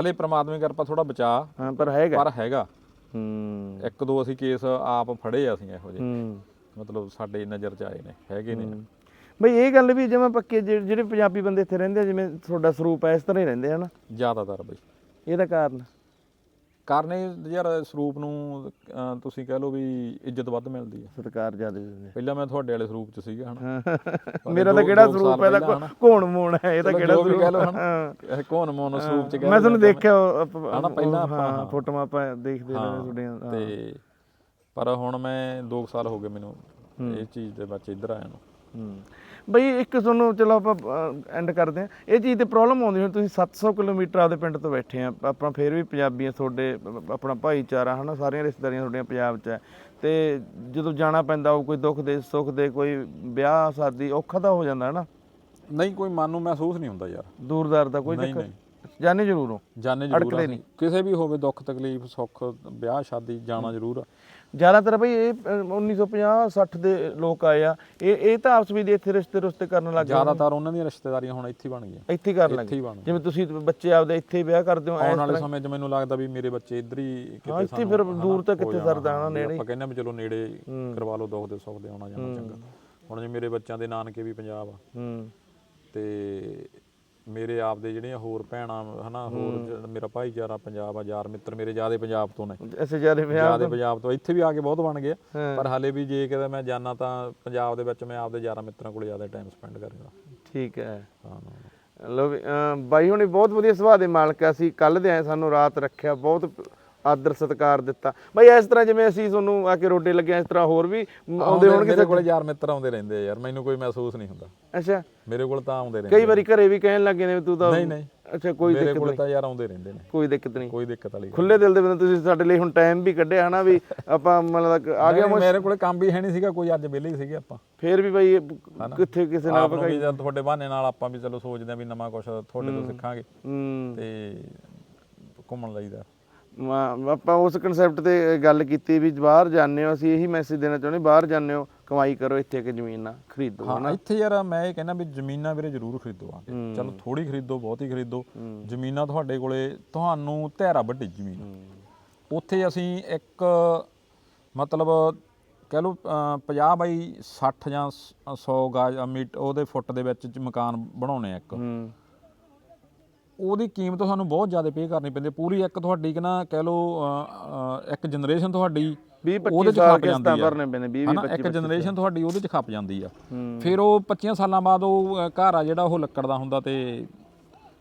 S3: ਹਲੇ ਪ੍ਰਮਾਤਮਾ ਕਿਰਪਾ ਥੋੜਾ ਬਚਾ।
S2: ਹਾਂ ਪਰ ਹੈਗਾ।
S3: ਪਰ ਹੈਗਾ।
S2: ਹੂੰ।
S3: ਇੱਕ ਦੋ ਅਸੀਂ ਕੇਸ ਆਪ ਫੜੇ ਆ ਅਸੀਂ ਇਹੋ ਜਿਹੇ।
S2: ਹੂੰ।
S3: ਮਤਲਬ ਸਾਡੇ ਨਜ਼ਰ 'ਚ ਆਏ ਨੇ ਹੈਗੇ ਨੇ।
S2: ਬਈ ਇਹ ਗੱਲ ਵੀ ਜਿਵੇਂ ਪੱਕੇ ਜਿਹੜੇ ਜਿਹੜੇ ਪੰਜਾਬੀ ਬੰਦੇ ਇੱਥੇ ਰਹਿੰਦੇ ਆ ਜਿਵੇਂ ਤੁਹਾਡਾ ਸਰੂਪ ਹੈ ਇਸ ਤਰ੍ਹਾਂ ਹੀ ਰਹਿੰਦੇ ਹਨ?
S3: ਜ਼ਿਆਦਾਤਰ ਬਈ।
S2: ਇਹਦਾ ਕਾਰਨ?
S3: ਕਰਨੇ ਯਾਰ ਸਰੂਪ ਨੂੰ ਅਹ, ਤੁਸੀਂ ਕਹਿ ਲਓ ਵੀ ਇੱਜ਼ਤ ਵੱਧ ਮਿਲਦੀ ਹੈ
S2: ਸਰਕਾਰ ਜ਼ਿਆਦਾ ਦਿੰਦੇ
S3: ਪਹਿਲਾਂ ਮੈਂ ਤੁਹਾਡੇ ਵਾਲੇ ਸਰੂਪ 'ਚ ਸੀਗਾ ਹਨਾ।
S2: ਮੇਰਾ ਤਾਂ
S3: ਦੋ-
S2: ਕਿਹੜਾ
S3: ਦੋ
S2: ਸਰੂਪ ਹੈ ਦਾ
S3: ਪਹਿਲਾਂ ਹਨਾ।
S2: ਮੂਣ ਹੈ ਇਹਦਾ
S3: ਚਲੋ
S2: ਕਿਹੜਾ
S3: ਜੋ ਵੀ
S2: ਸਰੂਪ
S3: ਕਹਿ ਲਓ
S2: ਹਾਂ।
S3: ਹਨਾ। ਕੌਣ ਮੋਨੋ ਸਰੂਪ 'ਚ ਕਹਿ
S2: ਮੈਂ ਤੁਹਾਨੂੰ ਦੇਖਿਆ ਉਹ ਆਪ-
S3: ਹਨਾ, ਪਹਿਲਾਂ
S2: ਉਹ,
S3: ਆਪਾਂ,
S2: ਹਾਂ। ਫੋਟੋਆਂ ਆਪਾਂ ਦੇਖਦੇ
S3: ਹਾਂ,
S2: ਰਹੇ ਤੁਹਾਡੀਆਂ ਹਾਂ।
S3: ਤੇ ਪਰ ਹੁਣ ਮੈਂ 2 ਸਾਲ ਹੋ ਗਏ ਮੈਨੂੰ ਇਹ ਚੀਜ਼ ਦੇ ਵਿੱਚ ਇੱਧਰ ਆਇਆ ਨੂੰ।
S2: ਹੂੰ। ਬਈ ਇੱਕ ਤੁਹਾਨੂੰ ਚਲੋ ਆਪਾਂ ਐਂਡ ਕਰਦੇ ਆ ਇਹ ਚੀਜ਼ ਤੇ ਪ੍ਰੋਬਲਮ ਆਉਂਦੀ ਹੁਣ ਤੁਸੀਂ 700 ਕਿਲੋਮੀਟਰ ਆਪਦੇ ਪਿੰਡ ਤੋਂ ਬੈਠੇ ਆ। ਆਪਾਂ ਫੇਰ ਵੀ ਪੰਜਾਬੀ ਆ ਤੁਹਾਡੇ ਆਪਣਾ ਭਾਈਚਾਰਾ ਹਨਾ ਸਾਰੀਆਂ ਰਿਸ਼ਤੇਦਾਰੀਆਂ ਤੁਹਾਡੀਆਂ ਪੰਜਾਬ 'ਚ ਹੈ। ਤੇ ਜਦੋਂ ਜਾਣਾ ਪੈਂਦਾ ਉਹ ਕੋਈ ਦੁੱਖ ਦੇ ਸੁੱਖ ਦੇ ਕੋਈ ਵਿਆਹ ਸ਼ਾਦੀ ਔਖਾ ਤਾਂ ਹੋ ਜਾਂਦਾ ਹਨਾ?
S3: ਨਹੀਂ ਕੋਈ ਮਨ ਨੂੰ ਮਹਿਸੂਸ ਨਹੀਂ ਹੁੰਦਾ ਯਾਰ।
S2: ਦੂਰਦਾਰ ਦਾ ਕੋਈ
S3: ਨਹੀਂ।
S2: ਜਾਣੇ ਜ਼ਰੂਰ? ਹੋ
S3: ਜਾਣੇ ਜ਼ਰੂਰ। ਕਿਸੇ ਵੀ ਹੋਵੇ ਦੁੱਖ ਤਕਲੀਫ ਸੁੱਖ ਵਿਆਹ ਸ਼ਾਦੀ ਜਾਣਾ ਜ਼ਰੂਰ ਆ।
S2: ਜ਼ਿਆਦਾਤਰ ਬਈ ਇਹ ਅ, 1950 60 ਦੇ ਲੋਕ ਆਏ ਆ। ਇਹ ਇਹ ਤਾਂ ਆਪਸ ਵਿੱਚ ਇੱਥੇ ਰਿਸ਼ਤੇ ਰੁਸ਼ਤੇ ਕਰਨ ਲੱਗ ਗਏ।
S3: ਜ਼ਿਆਦਾਤਰ ਉਹਨਾਂ ਦੀਆਂ ਰਿਸ਼ਤੇਦਾਰੀਆਂ ਹੁਣ ਇੱਥੇ ਹੀ ਬਣ ਗਈਆਂ।
S2: ਇੱਥੇ ਹੀ ਕਰਨ ਲੱਗ
S3: ਇੱਥੇ
S2: ਗਏ
S3: ਹੀ ਬਣ ਗਈਆਂ।
S2: ਜਿਵੇਂ ਤੁਸੀਂ ਬੱਚੇ ਆਪਦੇ ਇੱਥੇ ਹੀ ਵਿਆਹ ਕਰਦੇ ਹੋ ਐਂ
S3: ਆਉਣ ਵਾਲੇ ਸਮੇਂ 'ਚ ਮੈਨੂੰ ਲੱਗਦਾ ਵੀ ਮੇਰੇ ਬੱਚੇ ਇੱਧਰ ਹੀ ਕਿਤੇ
S2: ਹਾਂ, ਇੱਥੇ ਫਿਰ
S3: ਹਨਾ,
S2: ਦੂਰ ਤਾਂ
S3: ਹੋ
S2: ਕਿੱਥੇ
S3: ਜਾਣਾ,
S2: ਸਰਦਾ ਹਨਾ,
S3: ਵੀ
S2: ਨੇੜੇ ਹੀ।
S3: ਆਪਾਂ ਕਹਿੰਦੇ ਵੀ ਚਲੋ ਨੇੜੇ ਕਰਵਾ ਲਓ ਦੁੱਖ ਦੇ ਸੁੱਖ ਦੇ ਆਉਣਾ ਜਾਣਾ ਚੰਗਾ। ਹੁਣ ਜੇ ਮੇਰੇ ਬੱਚਿਆਂ ਦੇ ਨਾਨਕੇ ਵੀ ਪੰਜਾਬ ਆ
S2: ਹੂੰ।
S3: ਤੇ ਮੇਰੇ ਆਪ ਦੇ ਜਿਹੜੀਆਂ ਹੋਰ ਭੈਣਾਂ ਹਨਾ ਹੋਰ ਮੇਰਾ ਭਾਈਚਾਰਾ ਪੰਜਾਬ ਆ ਯਾਰ ਮਿੱਤਰ ਮੇਰੇ ਜਿਆਦੇ ਪੰਜਾਬ ਤੋਂ ਨੇ।
S2: ਐਸੇ ਜ਼ਿਆਦਾ ਵਿਆਹ
S3: ਜਿਆਦੇ ਪੰਜਾਬ ਤੋਂ ਇੱਥੇ ਵੀ ਆ ਕੇ ਬਹੁਤ ਬਣ ਗਏ। ਪਰ ਹਾਲੇ ਵੀ ਜੇ ਕਿਤੇ ਮੈਂ ਜਾਣਾ ਤਾਂ ਪੰਜਾਬ ਦੇ ਵਿੱਚ ਮੈਂ ਆਪਦੇ ਯਾਰਾਂ ਮਿੱਤਰਾਂ ਕੋਲ ਜ਼ਿਆਦਾ ਟਾਈਮ ਸਪੈਂਡ ਕਰਾਂਗਾ।
S2: ਠੀਕ ਹੈ।
S3: ਹਾਂ।
S2: ਲੋ ਬਾਈ ਹੁਣੀ ਬਹੁਤ ਵਧੀਆ ਸੁਭਾਅ ਦੇ ਮਾਲਕ ਆ ਅਸੀਂ ਕੱਲ ਦੇ ਆਏ ਸਾਨੂੰ ਰਾਤ ਰੱਖਿਆ ਬਹੁਤ ਆਦਰ ਸਤਿਕਾਰ ਦਿੱਤਾ। ਬਾਈ ਇਸ ਤਰ੍ਹਾਂ ਜਿਵੇਂ ਅਸੀਂ ਤੁਹਾਨੂੰ ਆ ਕੇ ਰੋਡੇ ਲੱਗਿਆ ਇਸ ਤਰ੍ਹਾਂ ਹੋਰ ਵੀ ਆਉਂਦੇ ਹੋਣਗੇ
S3: ਮੇਰੇ ਕੋਲ ਯਾਰ ਮਿੱਤਰ ਆਉਂਦੇ ਰਹਿੰਦੇ ਆ ਯਾਰ ਮੈਨੂੰ ਕੋਈ ਮਹਿਸੂਸ ਨਹੀਂ ਹੁੰਦਾ।
S2: ਅੱਛਾ।
S3: ਮੇਰੇ ਕੋਲ ਤਾਂ ਆਉਂਦੇ ਰਹਿੰਦੇ
S2: ਕਈ ਵਾਰੀ ਘਰੇ ਵੀ ਕਹਿਣ ਲੱਗੇ ਨੇ ਤੂੰ ਤਾਂ
S3: ਨਹੀਂ ਨਹੀਂ।
S2: ਅੱਛਾ ਕੋਈ
S3: ਮੇਰੇ
S2: ਦਿੱਕਤ
S3: ਕੋਲ
S2: ਨਹੀਂ।
S3: ਤਾਂ ਯਾਰ ਆਉਂਦੇ ਰਹਿੰਦੇ ਨੇ।
S2: ਕੋਈ ਦਿੱਕਤ ਨਹੀਂ।
S3: ਕੋਈ ਦਿੱਕਤ ਵਾਲੀ
S2: ਖੁੱਲੇ ਦਿਲ ਦੇ ਬੰਦੇ ਤੁਸੀਂ ਸਾਡੇ ਲਈ ਹੁਣ ਟਾਈਮ ਵੀ ਕੱਢਿਆ ਹਨਾ ਵੀ ਆਪਾਂ ਮਤਲਬ ਆ ਗਿਆ
S3: ਮੇਰੇ ਕੋਲ ਕੰਮ ਵੀ ਹੈ ਨਹੀਂ ਸੀਗਾ ਕੋਈ ਅੱਜ ਵਿਹਲੇ ਹੀ ਸੀਗੇ ਆਪਾਂ।
S2: ਫੇਰ ਵੀ ਬਾਈ ਕਿੱਥੇ ਕਿਸੇ ਨਾਲ
S3: ਵੀ ਜਦ ਤੁਹਾਡੇ ਬਹਾਨੇ ਨਾਲ ਆਪਾਂ ਵੀ ਚਲੋ ਸੋਚਦੇ ਆ ਵੀ ਨਵਾਂ ਕੁਝ ਤੁਹਾਡੇ ਤੋਂ ਸਿੱਖਾਂਗੇ। ਤੇ ਘੁੰਮਣ ਲਈਦਾ
S2: ਮਾ- ਆਪਾਂ ਉਸ ਕਨਸੈਪਟ ਤੇ ਗੱਲ ਕੀਤੀ ਵੀ ਬਾਹਰ ਜਾਂਦੇ ਹੋ ਅਸੀਂ ਇਹੀ ਮੈਸੇਜ ਦੇਣਾ ਚਾਹੁੰਦੇ ਬਾਹਰ ਜਾਂਦੇ ਹੋ ਕਮਾਈ ਕਰੋ ਇੱਥੇ ਕਿ ਜ਼ਮੀਨ ਨਾ ਖਰੀਦੋ
S3: ਹਾਂ ਇੱਥੇ ਯਾਰ ਮੈਂ ਇਹ ਕਹਿੰਦਾ ਵੀ ਜ਼ਮੀਨਾਂ ਵੀਰੇ ਜ਼ਰੂਰ ਖਰੀਦੋ ਆ ਚਲੋ ਥੋੜੀ ਖਰੀਦੋ ਬਹੁਤੀ ਖਰੀਦੋ। ਜ਼ਮੀਨਾਂ ਤੁਹਾਡੇ ਕੋਲੇ ਤੁਹਾਨੂੰ ਧੈਰਾ ਵੱਡੀ ਜ਼ਮੀਨ। ਉੱਥੇ ਅਸੀਂ ਇੱਕ ਮਤਲਬ ਕਹਿ ਲਓ 50 ਬਾਈ 60 ਜਾਂ 100 ਗਾਜ ਮੀਟ ਉਹਦੇ ਫੁੱਟ ਦੇ ਵਿੱਚ ਮਕਾਨ ਬਣਾਉਣੇ ਆ ਇੱਕ। ਉਹਦੀ ਕੀਮਤ ਤੁਹਾਨੂੰ ਬਹੁਤ ਜ਼ਿਆਦਾ ਪੇ ਕਰਨੀ ਪੈਂਦੀ। ਪੂਰੀ ਇੱਕ ਤੁਹਾਡੀ ਕਿ ਨਾ ਕਹਿ ਲਓ ਇੱਕ ਜਨਰੇਸ਼ਨ ਤੁਹਾਡੀ
S2: 20
S3: ਉਹਦੇ
S2: 25
S3: ਚ
S2: ਸਾਲ
S3: ਖੱਪ ਜਾਂਦੀ
S2: ਕਿਸ਼ਤਾਂ ਭਰਨੇ ਪੈਣੇ 20
S3: ਹਨਾ
S2: 25
S3: ਇੱਕ ਜਨਰੇਸ਼ਨ ਤੁਹਾਡੀ ਉਹਦੇ ਚ ਖੱਪ ਜਾਂਦੀ ਆ। ਫਿਰ ਉਹ 25 ਸਾਲਾਂ ਬਾਅਦ ਉਹ ਘਰ ਆ ਜਿਹੜਾ ਉਹ ਲੱਕੜ ਦਾ ਹੁੰਦਾ ਤੇ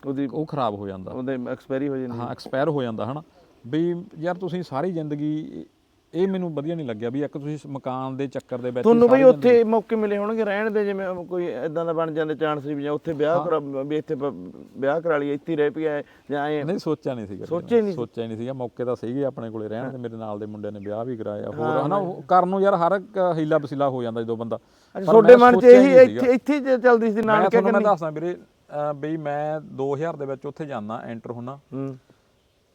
S2: ਉਹਦੀ
S3: ਉਹ ਖਰਾਬ ਹੋ ਜਾਂਦਾ।
S2: ਉਹਦੇ ਐਕਸਪਾਇਰੀ ਹੋ ਜਾਂਦੀ
S3: ਹਾਂ ਐਕਸਪਾਇਰ ਹੋ ਜਾਂਦਾ ਹਨਾ। ਵੀ ਯਾਰ ਤੁਸੀਂ ਸਾਰੀ ਜ਼ਿੰਦਗੀ ਇਹ ਮੈਨੂੰ ਵਧੀਆ ਨਹੀਂ ਲੱਗਿਆ ਵੀ ਇੱਕ ਤੁਸੀਂ ਮਕਾਨ ਦੇ ਚੱਕਰ ਦੇ ਵਿੱਚ
S2: ਤੁਹਾਨੂੰ ਬਈ ਉੱਥੇ ਮੌਕੇ ਮਿਲੇ ਹੋਣਗੇ ਰਹਿਣ ਦੇ ਜਿਵੇਂ ਕੋਈ ਇਦਾਂ ਦਾ ਬਣ ਜਾਂਦੇ ਚਾਂਸ ਵੀ ਜਾਂ ਉੱਥੇ ਵਿਆਹ ਕਰਾ ਵੀ ਇੱਥੇ ਵਿਆਹ ਕਰਾ ਲਈ ਇੱਥੇ ਰਹਿ ਪਿਆ ਜਾਂ ਐਂ
S3: ਨਹੀਂ ਸੋਚਿਆ ਨਹੀਂ ਸੀਗਾ
S2: ਸੋਚਿਆ ਨਹੀਂ ਸੀ।
S3: ਸੋਚਿਆ ਨਹੀਂ ਸੀਗਾ ਮੌਕੇ ਤਾਂ ਸੀਗੇ ਆਪਣੇ ਕੋਲੇ ਰਹਿਣ ਦੇ ਮੇਰੇ ਨਾਲ ਦੇ ਮੁੰਡਿਆਂ ਨੇ ਵਿਆਹ ਵੀ ਕਰਾਇਆ ਹੋਰ ਹਨਾ ਕਰਨ ਨੂੰ ਯਾਰ ਹਰ ਇੱਕ ਹੀਲਾ ਵਸੀਲਾ ਹੋ ਜਾਂਦਾ ਜਦੋਂ ਬੰਦਾ
S2: ਤੁਹਾਡੇ ਮਨ 'ਚ ਇਹੀ। ਇੱਥੇ ਇੱਥੇ ਚੱਲਦੀ ਸੀ
S3: ਮੈਂ
S2: ਨਾਨਕੇ
S3: ਤੁਹਾਨੂੰ ਮੈਂ ਦੱਸਦਾ ਵੀਰੇ ਬਈ ਮੈਂ 2000 ਦੇ ਵਿੱਚ ਉੱਥੇ ਜਾਂਦਾ ਐਂਟਰ ਹੁੰਨਾ।
S2: ਹੂੰ।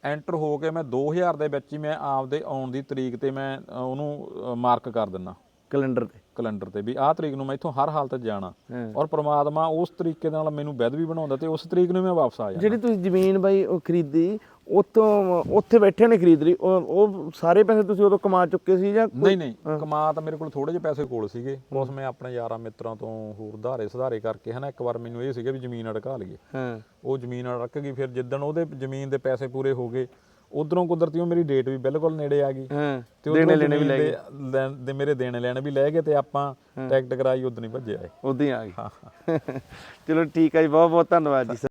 S3: ਐਂਟਰ ਹੋ ਕੇ ਮੈਂ 2000 ਦੇ ਵਿੱਚ ਹੀ ਮੈਂ ਆਪਦੇ ਆਉਣ ਦੀ ਤਰੀਕ ਤੇ ਮੈਂ ਉਹਨੂੰ ਮਾਰਕ ਕਰ ਦਿੰਦਾ
S2: ਕੈਲੰਡਰ ਤੇ?
S3: ਕੈਲੰਡਰ ਤੇ ਵੀ ਆਹ ਤਰੀਕ ਨੂੰ ਮੈਂ ਇੱਥੋਂ ਹਰ ਹਾਲਤ 'ਚ ਜਾਣਾ। ਔਰ ਪ੍ਰਮਾਤਮਾ ਉਸ ਤਰੀਕੇ ਨਾਲ ਮੈਨੂੰ ਵਿਧ ਵੀ ਬਣਾਉਂਦਾ ਤੇ ਉਸ ਤਰੀਕ ਨੂੰ ਮੈਂ ਵਾਪਸ ਆ ਜਾਣਾ
S2: ਜਿਹੜੀ ਤੁਸੀਂ ਜ਼ਮੀਨ ਬਾਈ ਉਹ ਖਰੀਦੀ ਉਤੋਂ ਉੱਥੇ ਬੈਠੇ ਨੇ ਖਰੀਦ ਲਈ ਉਹ ਸਾਰੇ ਪੈਸੇ ਤੁਸੀਂ ਉਦੋਂ ਕਮਾ ਚੁੱਕੇ ਸੀ ਜਾਂ
S3: ਨਹੀਂ ਨਹੀਂ ਕਮਾ ਤਾਂ ਮੇਰੇ ਕੋਲ ਥੋੜੇ ਜਿਹੇ ਪੈਸੇ ਕੋਲ ਸੀਗੇ। ਉਸ ਮੈਂ ਆਪਣੇ ਯਾਰਾਂ ਮਿੱਤਰਾਂ ਤੋਂ ਹੋਰ ਧਾਰੇ ਸੁਧਾਰੇ ਕਰਕੇ ਹਨਾ ਇੱਕ ਵਾਰ ਮੈਨੂੰ ਇਹ ਸੀਗਾ ਵੀ ਜ਼ਮੀਨ ਅੜਕਾ ਲਈਏ।
S2: ਹਾਂ।
S3: ਉਹ ਜ਼ਮੀਨ ਅੜਕ ਗਈ ਫਿਰ ਜਿੱਦਣ ਉਹਦੇ ਜ਼ਮੀਨ ਦੇ ਪੈਸੇ ਪੂਰੇ ਹੋ ਗਏ ਉਧਰੋਂ ਕੁਦਰਤੀ ਉਹ ਮੇਰੀ ਡੇਟ ਵੀ ਬਿਲਕੁਲ ਨੇੜੇ ਆ ਗਈ। ਤੇ
S2: ਦੇਣੇ
S3: ਉਧਰੋਂ
S2: ਲੈਣੇ ਵੀ ਲੈ ਗਏ।
S3: ਦੇ ਮੇਰੇ ਦੇਣੇ ਲੈਣੇ ਵੀ ਲੈ ਗਏ ਤੇ ਆਪਾਂ ਟਿਕਟ ਕਰਾਈ ਉਦੋਂ ਹੀ ਭੱਜੇ ਆਏ।
S2: ਉਦੋਂ ਹੀ ਆ ਗਏ। ਚਲੋ ਠੀਕ ਹੈ ਜੀ ਬਹੁਤ ਬਹੁਤ ਧੰਨਵਾਦ ਜੀ